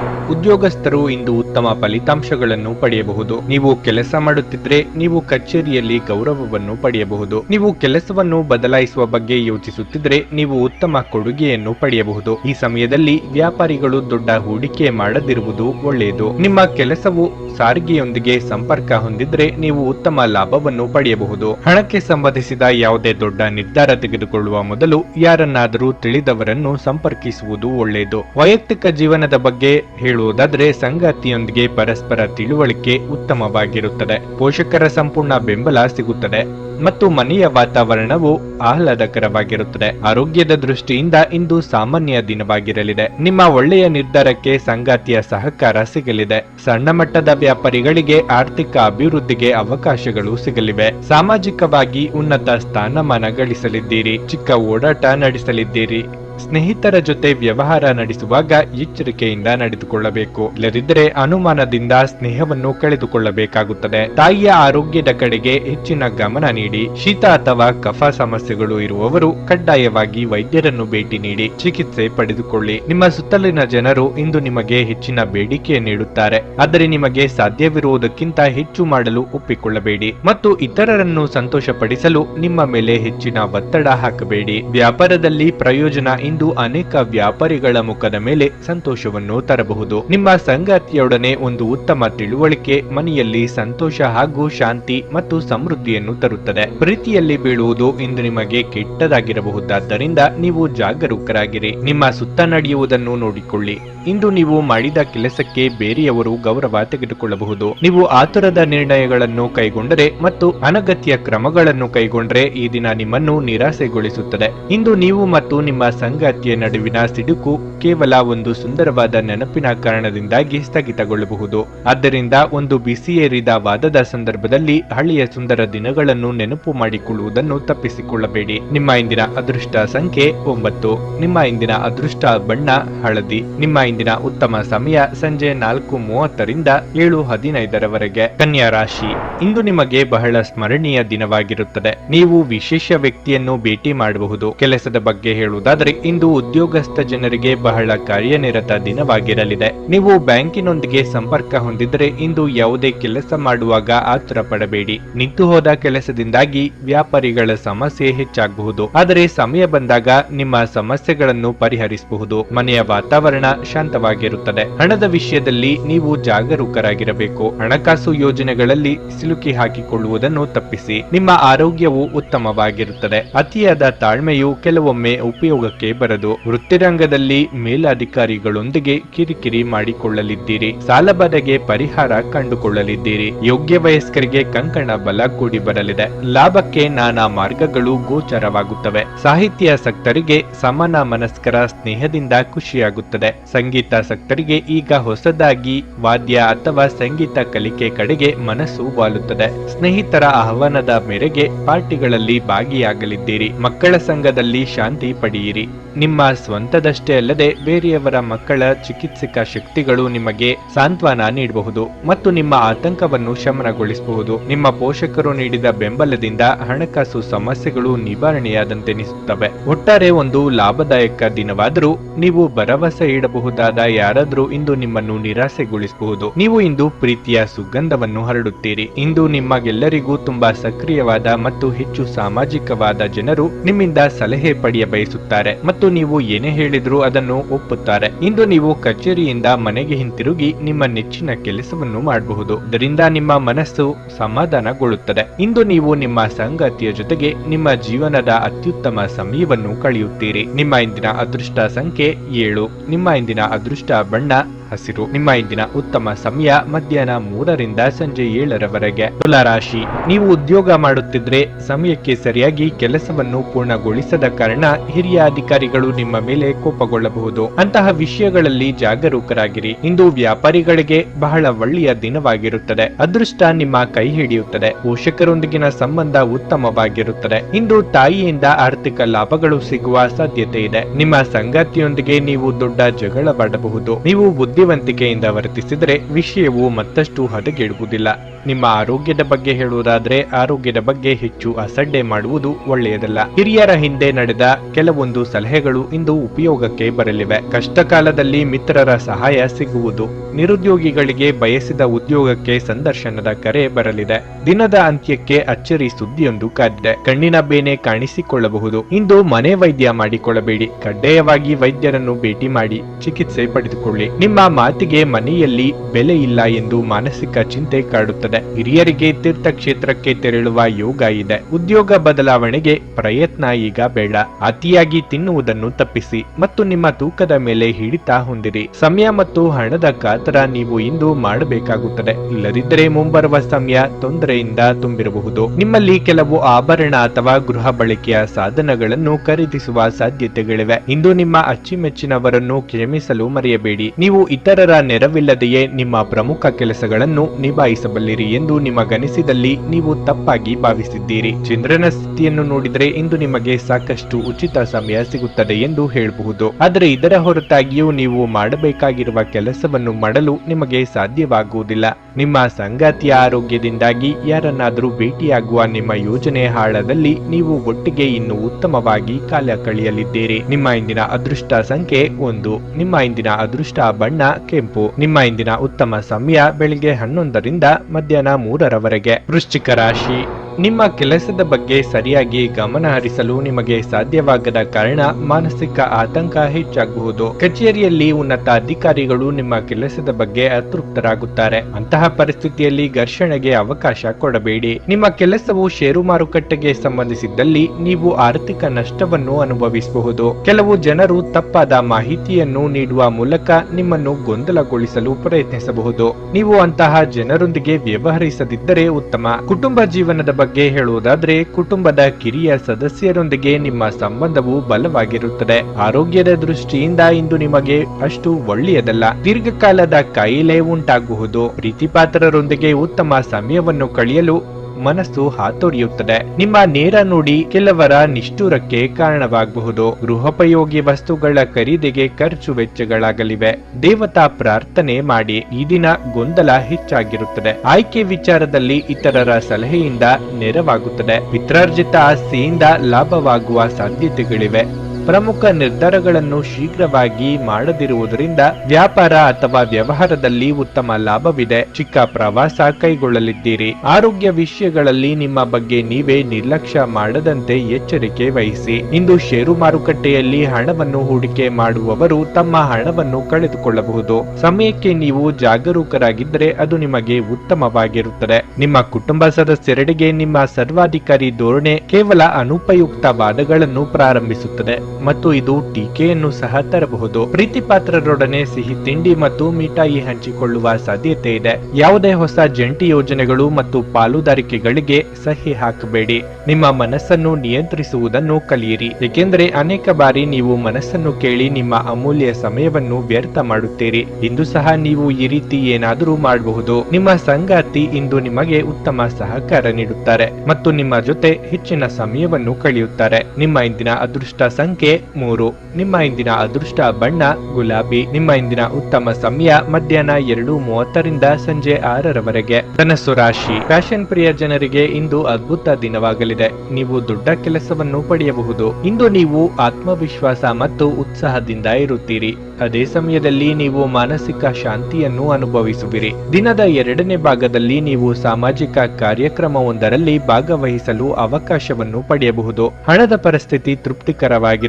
ಉದ್ಯೋಗಸ್ಥರು ಇಂದು ಉತ್ತಮ ಫಲಿತಾಂಶಗಳನ್ನು ಪಡೆಯಬಹುದು. ನೀವು ಕೆಲಸ ಮಾಡುತ್ತಿದ್ರೆ ನೀವು ಕಚೇರಿಯಲ್ಲಿ ಗೌರವವನ್ನು ಪಡೆಯಬಹುದು. ನೀವು ಕೆಲಸವನ್ನು ಬದಲಾಯಿಸುವ ಬಗ್ಗೆ ಯೋಚಿಸುತ್ತಿದ್ರೆ ನೀವು ಉತ್ತಮ ಕೊಡುಗೆಯನ್ನು ಪಡೆಯಬಹುದು. ಈ ಸಮಯದಲ್ಲಿ ವ್ಯಾಪಾರಿಗಳು ದೊಡ್ಡ ಹೂಡಿಕೆ ಮಾಡದಿರುವುದು ಒಳ್ಳೆಯದು. ನಿಮ್ಮ ಕೆಲಸವು ಸಾರಿಗೆಯೊಂದಿಗೆ ಸಂಪರ್ಕ ಹೊಂದಿದ್ರೆ ನೀವು ಉತ್ತಮ ಲಾಭವನ್ನು ಪಡೆಯಬಹುದು. ಹಣಕ್ಕೆ ಸಂಬಂಧಿಸಿದ ಯಾವುದೇ ದೊಡ್ಡ ನಿರ್ಧಾರ ತೆಗೆದುಕೊಳ್ಳುವ ಮೊದಲು ಯಾರನ್ನಾದರೂ ತಿಳಿದವರನ್ನು ಸಂಪರ್ಕಿಸುವುದು ಒಳ್ಳೆಯದು. ವೈಯಕ್ತಿಕ ಜೀವನದ ಬಗ್ಗೆ ಹೇಳುವುದಾದ್ರೆ ಸಂಗಾತಿಯೊಂದಿಗೆ ಪರಸ್ಪರ ತಿಳುವಳಿಕೆ ಉತ್ತಮವಾಗಿರುತ್ತದೆ. ಪೋಷಕರ ಸಂಪೂರ್ಣ ಬೆಂಬಲ ಸಿಗುತ್ತದೆ ಮತ್ತು ಮನೆಯ ವಾತಾವರಣವು ಆಹ್ಲಾದಕರವಾಗಿರುತ್ತದೆ. ಆರೋಗ್ಯದ ದೃಷ್ಟಿಯಿಂದ ಇಂದು ಸಾಮಾನ್ಯ ದಿನವಾಗಿರಲಿದೆ. ನಿಮ್ಮ ಒಳ್ಳೆಯ ನಿರ್ಧಾರಕ್ಕೆ ಸಂಗಾತಿಯ ಸಹಕಾರ ಸಿಗಲಿದೆ. ಸಣ್ಣ ಮಟ್ಟದ ವ್ಯಾಪಾರಿಗಳಿಗೆ ಆರ್ಥಿಕ ಅಭಿವೃದ್ಧಿಗೆ ಅವಕಾಶಗಳು ಸಿಗಲಿವೆ. ಸಾಮಾಜಿಕವಾಗಿ ಉನ್ನತ ಸ್ಥಾನಮಾನ ಗಳಿಸಲಿದ್ದೀರಿ. ಚಿಕ್ಕ ಓಡಾಟ ನಡೆಸಲಿದ್ದೀರಿ. ಸ್ನೇಹಿತರ ಜೊತೆ ವ್ಯವಹಾರ ನಡೆಸುವಾಗ ಎಚ್ಚರಿಕೆಯಿಂದ ನಡೆದುಕೊಳ್ಳಬೇಕು. ಇಲ್ಲದಿದ್ದರೆ ಅನುಮಾನದಿಂದ ಸ್ನೇಹವನ್ನು ಕಳೆದುಕೊಳ್ಳಬೇಕಾಗುತ್ತದೆ. ತಾಯಿಯ ಆರೋಗ್ಯದ ಕಡೆಗೆ ಹೆಚ್ಚಿನ ಗಮನ ನೀಡಿ. ಶೀತ ಅಥವಾ ಕಫ ಸಮಸ್ಯೆಗಳು ಇರುವವರು ಕಡ್ಡಾಯವಾಗಿ ವೈದ್ಯರನ್ನು ಭೇಟಿ ನೀಡಿ ಚಿಕಿತ್ಸೆ ಪಡೆದುಕೊಳ್ಳಿ. ನಿಮ್ಮ ಸುತ್ತಲಿನ ಜನರು ಇಂದು ನಿಮಗೆ ಹೆಚ್ಚಿನ ಬೇಡಿಕೆ ನೀಡುತ್ತಾರೆ. ಆದರೆ ನಿಮಗೆ ಸಾಧ್ಯವಿರುವುದಕ್ಕಿಂತ ಹೆಚ್ಚು ಮಾಡಲು ಒಪ್ಪಿಕೊಳ್ಳಬೇಡಿ. ಮತ್ತು ಇತರರನ್ನು ಸಂತೋಷಪಡಿಸಲು ನಿಮ್ಮ ಮೇಲೆ ಹೆಚ್ಚಿನ ಒತ್ತಡ ಹಾಕಬೇಡಿ. ವ್ಯಾಪಾರದಲ್ಲಿ ಪ್ರಯೋಜನ ಇಂದು ಅನೇಕ ವ್ಯಾಪಾರಿಗಳ ಮುಖದ ಮೇಲೆ ಸಂತೋಷವನ್ನು ತರಬಹುದು. ನಿಮ್ಮ ಸಂಗಾತಿಯೊಡನೆ ಒಂದು ಉತ್ತಮ ತಿಳುವಳಿಕೆ ಮನೆಯಲ್ಲಿ ಸಂತೋಷ ಹಾಗೂ ಶಾಂತಿ ಮತ್ತು ಸಮೃದ್ಧಿಯನ್ನು ತರುತ್ತದೆ. ಪ್ರೀತಿಯಲ್ಲಿ ಬೀಳುವುದು ಇಂದು ನಿಮಗೆ ಕೆಟ್ಟದಾಗಿರಬಹುದಾದ್ದರಿಂದ ನೀವು ಜಾಗರೂಕರಾಗಿರಿ. ನಿಮ್ಮ ಸುತ್ತ ನಡೆಯುವುದನ್ನು ನೋಡಿಕೊಳ್ಳಿ. ಇಂದು ನೀವು ಮಾಡಿದ ಕೆಲಸಕ್ಕೆ ಬೇರೆಯವರು ಗೌರವ ತೆಗೆದುಕೊಳ್ಳಬಹುದು. ನೀವು ಆತುರದ ನಿರ್ಣಯಗಳನ್ನು ಕೈಗೊಂಡರೆ ಮತ್ತು ಅನಗತ್ಯ ಕ್ರಮಗಳನ್ನು ಕೈಗೊಂಡರೆ ಈ ದಿನ ನಿಮ್ಮನ್ನು ನಿರಾಸೆಗೊಳಿಸುತ್ತದೆ. ಇಂದು ನೀವು ಮತ್ತು ನಿಮ್ಮ ಸಂಗಾತಿಯ ನಡುವಿನ ಸಿಡುಕು ಕೇವಲ ಒಂದು ಸುಂದರವಾದ ನೆನಪಿನ ಕಾರಣದಿಂದಾಗಿ ಸ್ಥಗಿತಗೊಳ್ಳಬಹುದು. ಆದ್ದರಿಂದ ಒಂದು ಬಿಸಿಯೇರಿದ ವಾದದ ಸಂದರ್ಭದಲ್ಲಿ ಹಳೆಯ ಸುಂದರ ದಿನಗಳನ್ನು ನೆನಪು ಮಾಡಿಕೊಳ್ಳುವುದನ್ನು ತಪ್ಪಿಸಿಕೊಳ್ಳಬೇಡಿ. ನಿಮ್ಮ ಇಂದಿನ ಅದೃಷ್ಟ ಸಂಖ್ಯೆ ಒಂಬತ್ತು. ನಿಮ್ಮ ಇಂದಿನ ಅದೃಷ್ಟ ಬಣ್ಣ ಹಳದಿ. ನಿಮ್ಮ ಇಂದಿನ ಉತ್ತಮ ಸಮಯ ಸಂಜೆ ನಾಲ್ಕು ಮೂವತ್ತರಿಂದ ಏಳು ಹದಿನೈದರವರೆಗೆ. ಕನ್ಯಾ ರಾಶಿ, ಇಂದು ನಿಮಗೆ ಬಹಳ ಸ್ಮರಣೀಯ ದಿನವಾಗಿರುತ್ತದೆ. ನೀವು ವಿಶೇಷ ವ್ಯಕ್ತಿಯನ್ನು ಭೇಟಿ ಮಾಡಬಹುದು. ಕೆಲಸದ ಬಗ್ಗೆ ಹೇಳುವುದಾದರೆ, ಇಂದು ಉದ್ಯೋಗಸ್ಥ ಜನರಿಗೆ ಬಹಳ ಕಾರ್ಯನಿರತ ದಿನವಾಗಿರಲಿದೆ. ನೀವು ಬ್ಯಾಂಕಿನೊಂದಿಗೆ ಸಂಪರ್ಕ ಹೊಂದಿದರೆ ಇಂದು ಯಾವುದೇ ಕೆಲಸ ಮಾಡುವಾಗ ಆತುರ ಪಡಬೇಡಿ. ನಿಂತು ಹೋದ ಕೆಲಸದಿಂದಾಗಿ ವ್ಯಾಪಾರಿಗಳ ಸಮಸ್ಯೆ ಹೆಚ್ಚಾಗಬಹುದು. ಆದರೆ ಸಮಯ ಬಂದಾಗ ನಿಮ್ಮ ಸಮಸ್ಯೆಗಳನ್ನು ಪರಿಹರಿಸಬಹುದು. ಮನೆಯ ವಾತಾವರಣ ಶಾಂತವಾಗಿರುತ್ತದೆ ಹಣದ ವಿಷಯದಲ್ಲಿ ನೀವು ಜಾಗರೂಕರಾಗಿರಬೇಕು. ಹಣಕಾಸು ಯೋಜನೆಗಳಲ್ಲಿ ಸಿಲುಕಿ ಹಾಕಿಕೊಳ್ಳುವುದನ್ನು ತಪ್ಪಿಸಿ. ನಿಮ್ಮ ಆರೋಗ್ಯವು ಉತ್ತಮವಾಗಿರುತ್ತದೆ. ಅತಿಯಾದ ತಾಳ್ಮೆಯು ಕೆಲವೊಮ್ಮೆ ಉಪಯೋಗಕ್ಕೆ ಬರದು. ವೃತ್ತಿರಂಗದಲ್ಲಿ ಮೇಲಧಿಕಾರಿಗಳೊಂದಿಗೆ ಕಿರಿಕಿರಿ ಮಾಡಿಕೊಳ್ಳಲಿದ್ದೀರಿ. ಸಾಲಬಾಧೆಗೆ ಪರಿಹಾರ ಕಂಡುಕೊಳ್ಳಲಿದ್ದೀರಿ. ಯೋಗ್ಯ ವಯಸ್ಕರಿಗೆ ಕಂಕಣ ಬಲ ಕೂಡಿ ಬರಲಿದೆ. ಲಾಭಕ್ಕೆ ನಾನಾ ಮಾರ್ಗಗಳು ಗೋಚರವಾಗುತ್ತವೆ. ಸಾಹಿತ್ಯಾಸಕ್ತರಿಗೆ ಸಮಾನ ಮನಸ್ಕರ ಸ್ನೇಹದಿಂದ ಖುಷಿಯಾಗುತ್ತದೆ. ಸಂಗೀತಾಸಕ್ತರಿಗೆ ಈಗ ಹೊಸದಾಗಿ ವಾದ್ಯ ಅಥವಾ ಸಂಗೀತ ಕಲಿಕೆ ಕಡೆಗೆ ಮನಸ್ಸು ವಾಲುತ್ತದೆ ಸ್ನೇಹಿತರ ಆಹ್ವಾನದ ಮೇರೆಗೆ ಪಾರ್ಟಿಗಳಲ್ಲಿ ಭಾಗಿಯಾಗಲಿದ್ದೀರಿ. ಮಕ್ಕಳ ಸಂಘದಲ್ಲಿ ಶಾಂತಿ ಪಡೆಯಿರಿ. ನಿಮ್ಮ ಸ್ವಂತದಷ್ಟೇ ಅಲ್ಲದೆ ಬೇರೆಯವರ ಮಕ್ಕಳ ಚಿಕಿತ್ಸಕ ಶಕ್ತಿಗಳು ನಿಮಗೆ ಸಾಂತ್ವನ ನೀಡಬಹುದು ಮತ್ತು ನಿಮ್ಮ ಆತಂಕವನ್ನು ಶಮನಗೊಳಿಸಬಹುದು. ನಿಮ್ಮ ಪೋಷಕರು ನೀಡಿದ ಬೆಂಬಲದಿಂದ ಹಣಕಾಸು ಸಮಸ್ಯೆಗಳು ನಿವಾರಣೆಯಾದಂತೆನಿಸುತ್ತವೆ. ಒಟ್ಟಾರೆ ಒಂದು ಲಾಭದಾಯಕ ದಿನವಾದರೂ ನೀವು ಭರವಸೆ ಇಡಬಹುದಾದ ಯಾರಾದರೂ ಇಂದು ನಿಮ್ಮನ್ನು ನಿರಾಸೆಗೊಳಿಸಬಹುದು. ನೀವು ಇಂದು ಪ್ರೀತಿಯ ಸುಗಂಧವನ್ನು ಹರಡುತ್ತೀರಿ. ಇಂದು ನಿಮಗೆಲ್ಲರಿಗೂ ತುಂಬಾ ಸಕ್ರಿಯವಾದ ಮತ್ತು ಹೆಚ್ಚು ಸಾಮಾಜಿಕವಾದ ಜನರು ನಿಮ್ಮಿಂದ ಸಲಹೆ ಪಡೆಯ ಬಯಸುತ್ತಾರೆ ಮತ್ತು ನೀವು ಏನೇ ಹೇಳಿದ್ರೂ ಅದನ್ನು ಒಪ್ಪುತ್ತಾರೆ. ಇಂದು ನೀವು ಕಚೇರಿಯಿಂದ ಮನೆಗೆ ಹಿಂತಿರುಗಿ ನಿಮ್ಮ ನೆಚ್ಚಿನ ಕೆಲಸವನ್ನು ಮಾಡಬಹುದು. ಇದರಿಂದ ನಿಮ್ಮ ಮನಸ್ಸು ಸಮಾಧಾನಗೊಳ್ಳುತ್ತದೆ. ಇಂದು ನೀವು ನಿಮ್ಮ ಸಂಗಾತಿಯ ಜೊತೆಗೆ ನಿಮ್ಮ ಜೀವನದ ಅತ್ಯುತ್ತಮ ಸಮಯವನ್ನು ಕಳೆಯುತ್ತೀರಿ. ನಿಮ್ಮ ಇಂದಿನ ಅದೃಷ್ಟ ಸಂಖ್ಯೆ ಏಳು. ನಿಮ್ಮ ಇಂದಿನ ಅದೃಷ್ಟ ಬಣ್ಣ ಹಸಿರು. ನಿಮ್ಮ ಇಂದಿನ ಉತ್ತಮ ಸಮಯ ಮಧ್ಯಾಹ್ನ ಮೂರರಿಂದ ಸಂಜೆ ಏಳರವರೆಗೆ. ತುಲಾರಾಶಿ. ನೀವು ಉದ್ಯೋಗ ಮಾಡುತ್ತಿದ್ರೆ ಸಮಯಕ್ಕೆ ಸರಿಯಾಗಿ ಕೆಲಸವನ್ನು ಪೂರ್ಣಗೊಳಿಸದ ಕಾರಣ ಹಿರಿಯ ಅಧಿಕಾರಿಗಳು ನಿಮ್ಮ ಮೇಲೆ ಕೋಪಗೊಳ್ಳಬಹುದು. ಅಂತಹ ವಿಷಯಗಳಲ್ಲಿ ಜಾಗರೂಕರಾಗಿರಿ. ಇಂದು ವ್ಯಾಪಾರಿಗಳಿಗೆ ಬಹಳ ಒಳ್ಳೆಯ ದಿನವಾಗಿರುತ್ತದೆ. ಅದೃಷ್ಟ ನಿಮ್ಮ ಕೈ ಹಿಡಿಯುತ್ತದೆ. ಪೋಷಕರೊಂದಿಗಿನ ಸಂಬಂಧ ಉತ್ತಮವಾಗಿರುತ್ತದೆ. ಇಂದು ತಾಯಿಯಿಂದ ಆರ್ಥಿಕ ಲಾಭಗಳು ಸಿಗುವ ಸಾಧ್ಯತೆ ಇದೆ. ನಿಮ್ಮ ಸಂಗಾತಿಯೊಂದಿಗೆ ನೀವು ದೊಡ್ಡ ಜಗಳವಾಡಬಹುದು. ನೀವು ಬುದ್ಧಿವಂತಿಕೆಯಿಂದ ವರ್ತಿಸಿದರೆ ವಿಷಯವು ಮತ್ತಷ್ಟು ಹದಗೆಡುವುದಿಲ್ಲ. ನಿಮ್ಮ ಆರೋಗ್ಯದ ಬಗ್ಗೆ ಹೇಳುವುದಾದ್ರೆ ಆರೋಗ್ಯದ ಬಗ್ಗೆ ಹೆಚ್ಚು ಅಸಡ್ಡೆ ಮಾಡುವುದು ಒಳ್ಳೆಯದಲ್ಲ. ಹಿರಿಯರ ಹಿಂದೆ ನಡೆದ ಕೆಲವೊಂದು ಸಲಹೆಗಳು ಇಂದು ಉಪಯೋಗಕ್ಕೆ ಬರಲಿವೆ. ಕಷ್ಟಕಾಲದಲ್ಲಿ ಮಿತ್ರರ ಸಹಾಯ ಸಿಗುವುದು ನಿರುದ್ಯೋಗಿಗಳಿಗೆ ಬಯಸಿದ ಉದ್ಯೋಗಕ್ಕೆ ಸಂದರ್ಶನದ ಕರೆ ಬರಲಿದೆ. ದಿನದ ಅಂತ್ಯಕ್ಕೆ ಅಚ್ಚರಿ ಸುದ್ದಿಯೊಂದು ಕಾದಿದೆ. ಕಣ್ಣಿನ ಬೇನೆ ಕಾಣಿಸಿಕೊಳ್ಳಬಹುದು. ಇಂದು ಮನೆ ವೈದ್ಯ ಮಾಡಿಕೊಳ್ಳಬೇಡಿ. ಕಡ್ಡಾಯವಾಗಿ ವೈದ್ಯರನ್ನು ಭೇಟಿ ಮಾಡಿ ಚಿಕಿತ್ಸೆ ಪಡೆದುಕೊಳ್ಳಿ. ನಿಮ್ಮ ಮಾತಿಗೆ ಮನೆಯಲ್ಲಿ ಬೆಲೆ ಇಲ್ಲ ಎಂದು ಮಾನಸಿಕ ಚಿಂತೆ ಕಾಡುತ್ತದೆ. ಹಿರಿಯರಿಗೆ ತೀರ್ಥಕ್ಷೇತ್ರಕ್ಕೆ ತೆರಳುವ ಯೋಗ ಇದೆ. ಉದ್ಯೋಗ ಬದಲಾವಣೆಗೆ ಪ್ರಯತ್ನ ಈಗ ಬೇಡ. ಅತಿಯಾಗಿ ತಿನ್ನುವುದನ್ನು ತಪ್ಪಿಸಿ. ಮತ್ತು ನಿಮ್ಮ ತೂಕದ ಮೇಲೆ ಹಿಡಿತ ಹೊಂದಿರಿ. ಸಮಯ ಮತ್ತು ಹಣದ ಖಾತೆ ಮಾತ್ರ ನೀವು ಇಂದು ಮಾಡಬೇಕಾಗುತ್ತದೆ. ಇಲ್ಲದಿದ್ದರೆ ಮುಂಬರುವ ಸಮಯ ತೊಂದರೆಯಿಂದ ತುಂಬಿರಬಹುದು. ನಿಮ್ಮಲ್ಲಿ ಕೆಲವು ಆಭರಣ ಅಥವಾ ಗೃಹ ಬಳಕೆಯ ಸಾಧನಗಳನ್ನು ಖರೀದಿಸುವ ಸಾಧ್ಯತೆಗಳಿವೆ. ಇಂದು ನಿಮ್ಮ ಅಚ್ಚುಮೆಚ್ಚಿನವರನ್ನು ಕ್ಷಮಿಸಲು ಮರೆಯಬೇಡಿ. ನೀವು ಇತರರ ನೆರವಿಲ್ಲದೆಯೇ ನಿಮ್ಮ ಪ್ರಮುಖ ಕೆಲಸಗಳನ್ನು ನಿಭಾಯಿಸಬಲ್ಲಿರಿ ಎಂದು ನಿಮಗನಿಸಿದಲ್ಲಿ ನೀವು ತಪ್ಪಾಗಿ ಭಾವಿಸಿದ್ದೀರಿ. ಚಂದ್ರನ ಸ್ಥಿತಿಯನ್ನು ನೋಡಿದರೆ ಇಂದು ನಿಮಗೆ ಸಾಕಷ್ಟು ಉಚಿತ ಸಮಯ ಸಿಗುತ್ತದೆ ಎಂದು ಹೇಳಬಹುದು. ಆದರೆ ಇದರ ಹೊರತಾಗಿಯೂ ನೀವು ಮಾಡಬೇಕಾಗಿರುವ ಕೆಲಸವನ್ನು ಮಾಡಲು ನಿಮಗೆ ಸಾಧ್ಯವಾಗುವುದಿಲ್ಲ. ನಿಮ್ಮ ಸಂಗಾತಿಯ ಆರೋಗ್ಯದಿಂದಾಗಿ ಯಾರನ್ನಾದರೂ ಭೇಟಿಯಾಗುವ ನಿಮ್ಮ ಯೋಜನೆ ಹಾಳದಲ್ಲಿ ನೀವು ಒಟ್ಟಿಗೆ ಇನ್ನು ಉತ್ತಮವಾಗಿ ಕಾಲ ಕಳೆಯಲಿದ್ದೀರಿ. ನಿಮ್ಮ ಇಂದಿನ ಅದೃಷ್ಟ ಸಂಖ್ಯೆ ಒಂದು. ನಿಮ್ಮ ಇಂದಿನ ಅದೃಷ್ಟ ಬಣ್ಣ ಕೆಂಪು. ನಿಮ್ಮ ಇಂದಿನ ಉತ್ತಮ ಸಮಯ ಬೆಳಿಗ್ಗೆ ಹನ್ನೊಂದರಿಂದ ಮಧ್ಯಾಹ್ನ ಮೂರರವರೆಗೆ. ವೃಶ್ಚಿಕ ರಾಶಿ. ನಿಮ್ಮ ಕೆಲಸದ ಬಗ್ಗೆ ಸರಿಯಾಗಿ ಗಮನ ಹರಿಸಲು ನಿಮಗೆ ಸಾಧ್ಯವಾಗದ ಕಾರಣ ಮಾನಸಿಕ ಆತಂಕ ಹೆಚ್ಚಾಗಬಹುದು ಕಚೇರಿಯಲ್ಲಿ ಉನ್ನತ ಅಧಿಕಾರಿಗಳು ನಿಮ್ಮ ಕೆಲಸದ ಬಗ್ಗೆ ಅತೃಪ್ತರಾಗುತ್ತಾರೆ. ಅಂತಹ ಪರಿಸ್ಥಿತಿಯಲ್ಲಿ ಘರ್ಷಣೆಗೆ ಅವಕಾಶ ಕೊಡಬೇಡಿ. ನಿಮ್ಮ ಕೆಲಸವು ಷೇರು ಮಾರುಕಟ್ಟೆಗೆ ಸಂಬಂಧಿಸಿದ್ದಲ್ಲಿ ನೀವು ಆರ್ಥಿಕ ನಷ್ಟವನ್ನು ಅನುಭವಿಸಬಹುದು. ಕೆಲವು ಜನರು ತಪ್ಪಾದ ಮಾಹಿತಿಯನ್ನು ನೀಡುವ ಮೂಲಕ ನಿಮ್ಮನ್ನು ಗೊಂದಲಗೊಳಿಸಲು ಪ್ರಯತ್ನಿಸಬಹುದು. ನೀವು ಅಂತಹ ಜನರೊಂದಿಗೆ ವ್ಯವಹರಿಸದಿದ್ದರೆ ಉತ್ತಮ. ಕುಟುಂಬ ಜೀವನದ ಬಗ್ಗೆ ಹೇಳುವುದಾದ್ರೆ, ಕುಟುಂಬದ ಕಿರಿಯ ಸದಸ್ಯರೊಂದಿಗೆ ನಿಮ್ಮ ಸಂಬಂಧವು ಬಲವಾಗಿರುತ್ತದೆ. ಆರೋಗ್ಯದ ದೃಷ್ಟಿಯಿಂದ ಇಂದು ನಿಮಗೆ ಅಷ್ಟು ಒಳ್ಳೆಯದಲ್ಲ. ದೀರ್ಘಕಾಲದ ಕಾಯಿಲೆ ಉಂಟಾಗಬಹುದು ಪ್ರೀತಿಪಾತ್ರರೊಂದಿಗೆ ಉತ್ತಮ ಸಮಯವನ್ನು ಕಳೆಯಲು ಮನಸ್ಸು ಹಾತೊರೆಯುತ್ತದೆ ನಿಮ್ಮ ನೇರ ನುಡಿ ಕೆಲವರ ನಿಷ್ಠುರಕ್ಕೆ ಕಾರಣವಾಗಬಹುದು. ಗೃಹೋಪಯೋಗಿ ವಸ್ತುಗಳ ಖರೀದಿಗೆ ಖರ್ಚು ವೆಚ್ಚಗಳಾಗಲಿವೆ. ದೇವತಾ ಪ್ರಾರ್ಥನೆ ಮಾಡಿ ಈ ದಿನ ಗೊಂದಲ ಹೆಚ್ಚಾಗಿರುತ್ತದೆ. ಆಯ್ಕೆ ವಿಚಾರದಲ್ಲಿ ಇತರರ ಸಲಹೆಯಿಂದ ನೆರವಾಗುತ್ತದೆ. ಪಿತ್ರಾರ್ಜಿತ ಆಸ್ತಿಯಿಂದ ಲಾಭವಾಗುವ ಸಾಧ್ಯತೆಗಳಿವೆ. ಪ್ರಮುಖ ನಿರ್ಧಾರಗಳನ್ನು ಶೀಘ್ರವಾಗಿ ಮಾಡದಿರುವುದರಿಂದ ವ್ಯಾಪಾರ ಅಥವಾ ವ್ಯವಹಾರದಲ್ಲಿ ಉತ್ತಮ ಲಾಭವಿದೆ. ಚಿಕ್ಕ ಪ್ರವಾಸ ಕೈಗೊಳ್ಳಲಿದ್ದೀರಿ. ಆರೋಗ್ಯ ವಿಷಯಗಳಲ್ಲಿ ನಿಮ್ಮ ಬಗ್ಗೆ ನೀವೇ ನಿರ್ಲಕ್ಷ್ಯ ಮಾಡದಂತೆ ಎಚ್ಚರಿಕೆ ವಹಿಸಿ. ಇಂದು ಷೇರು ಮಾರುಕಟ್ಟೆಯಲ್ಲಿ ಹಣವನ್ನು ಹೂಡಿಕೆ ಮಾಡುವವರು ತಮ್ಮ ಹಣವನ್ನು ಕಳೆದುಕೊಳ್ಳಬಹುದು. ಸಮಯಕ್ಕೆ ನೀವು ಜಾಗರೂಕರಾಗಿದ್ದರೆ ಅದು ನಿಮಗೆ ಉತ್ತಮವಾಗಿರುತ್ತದೆ. ನಿಮ್ಮ ಕುಟುಂಬ ಸದಸ್ಯರೆಡೆಗೆ ನಿಮ್ಮ ಸರ್ವಾಧಿಕಾರಿ ಧೋರಣೆ ಕೇವಲ ಅನುಪಯುಕ್ತ ವಾದಗಳನ್ನು ಪ್ರಾರಂಭಿಸುತ್ತದೆ. ಮತ್ತು ಇದು ಟೀಕೆಯನ್ನು ಸಹ ತರಬಹುದು. ಪ್ರೀತಿಪಾತ್ರರೊಡನೆ ಸಿಹಿ ತಿಂಡಿ ಮತ್ತು ಮಿಠಾಯಿ ಹಂಚಿಕೊಳ್ಳುವ ಸಾಧ್ಯತೆ ಇದೆ. ಯಾವುದೇ ಹೊಸ ಜಂಟಿ ಯೋಜನೆಗಳು ಮತ್ತು ಪಾಲುದಾರಿಕೆಗಳಿಗೆ ಸಹಿ ಹಾಕಬೇಡಿ. ನಿಮ್ಮ ಮನಸ್ಸನ್ನು ನಿಯಂತ್ರಿಸುವುದನ್ನು ಕಲಿಯಿರಿ. ಏಕೆಂದರೆ ಅನೇಕ ಬಾರಿ ನೀವು ಮನಸ್ಸನ್ನು ಕೇಳಿ ನಿಮ್ಮ ಅಮೂಲ್ಯ ಸಮಯವನ್ನು ವ್ಯರ್ಥ ಮಾಡುತ್ತೀರಿ. ಇಂದು ಸಹ ನೀವು ಈ ರೀತಿ ಏನಾದರೂ ಮಾಡಬಹುದು. ನಿಮ್ಮ ಸಂಗಾತಿ ಇಂದು ನಿಮಗೆ ಉತ್ತಮ ಸಹಕಾರ ನೀಡುತ್ತಾರೆ ಮತ್ತು ನಿಮ್ಮ ಜೊತೆ ಹೆಚ್ಚಿನ ಸಮಯವನ್ನು ಕಳೆಯುತ್ತಾರೆ. ನಿಮ್ಮ ಇಂದಿನ ಅದೃಷ್ಟ ಸಂಖ್ಯೆ ಮೂರು. ನಿಮ್ಮ ಇಂದಿನ ಅದೃಷ್ಟ ಬಣ್ಣ, ಗುಲಾಬಿ. ನಿಮ್ಮ ಇಂದಿನ ಉತ್ತಮ ಸಮಯ ಮಧ್ಯಾಹ್ನ ಎರಡು ಮೂವತ್ತರಿಂದ ಸಂಜೆ ಆರರವರೆಗೆ. ಧನಸ್ಸು ರಾಶಿ. ಫ್ಯಾಷನ್ ಪ್ರಿಯ ಜನರಿಗೆ ಇಂದು ಅದ್ಭುತ ದಿನವಾಗಲಿದೆ. ನೀವು ದೊಡ್ಡ ಕೆಲಸವನ್ನು ಪಡೆಯಬಹುದು. ಇಂದು ನೀವು ಆತ್ಮವಿಶ್ವಾಸ ಮತ್ತು ಉತ್ಸಾಹದಿಂದ ಇರುತ್ತೀರಿ. ಅದೇ ಸಮಯದಲ್ಲಿ ನೀವು ಮಾನಸಿಕ ಶಾಂತಿಯನ್ನು ಅನುಭವಿಸುವಿರಿ. ದಿನದ ಎರಡನೇ ಭಾಗದಲ್ಲಿ ನೀವು ಸಾಮಾಜಿಕ ಕಾರ್ಯಕ್ರಮವೊಂದರಲ್ಲಿ ಭಾಗವಹಿಸಲು ಅವಕಾಶವನ್ನು ಪಡೆಯಬಹುದು. ಹಣದ ಪರಿಸ್ಥಿತಿ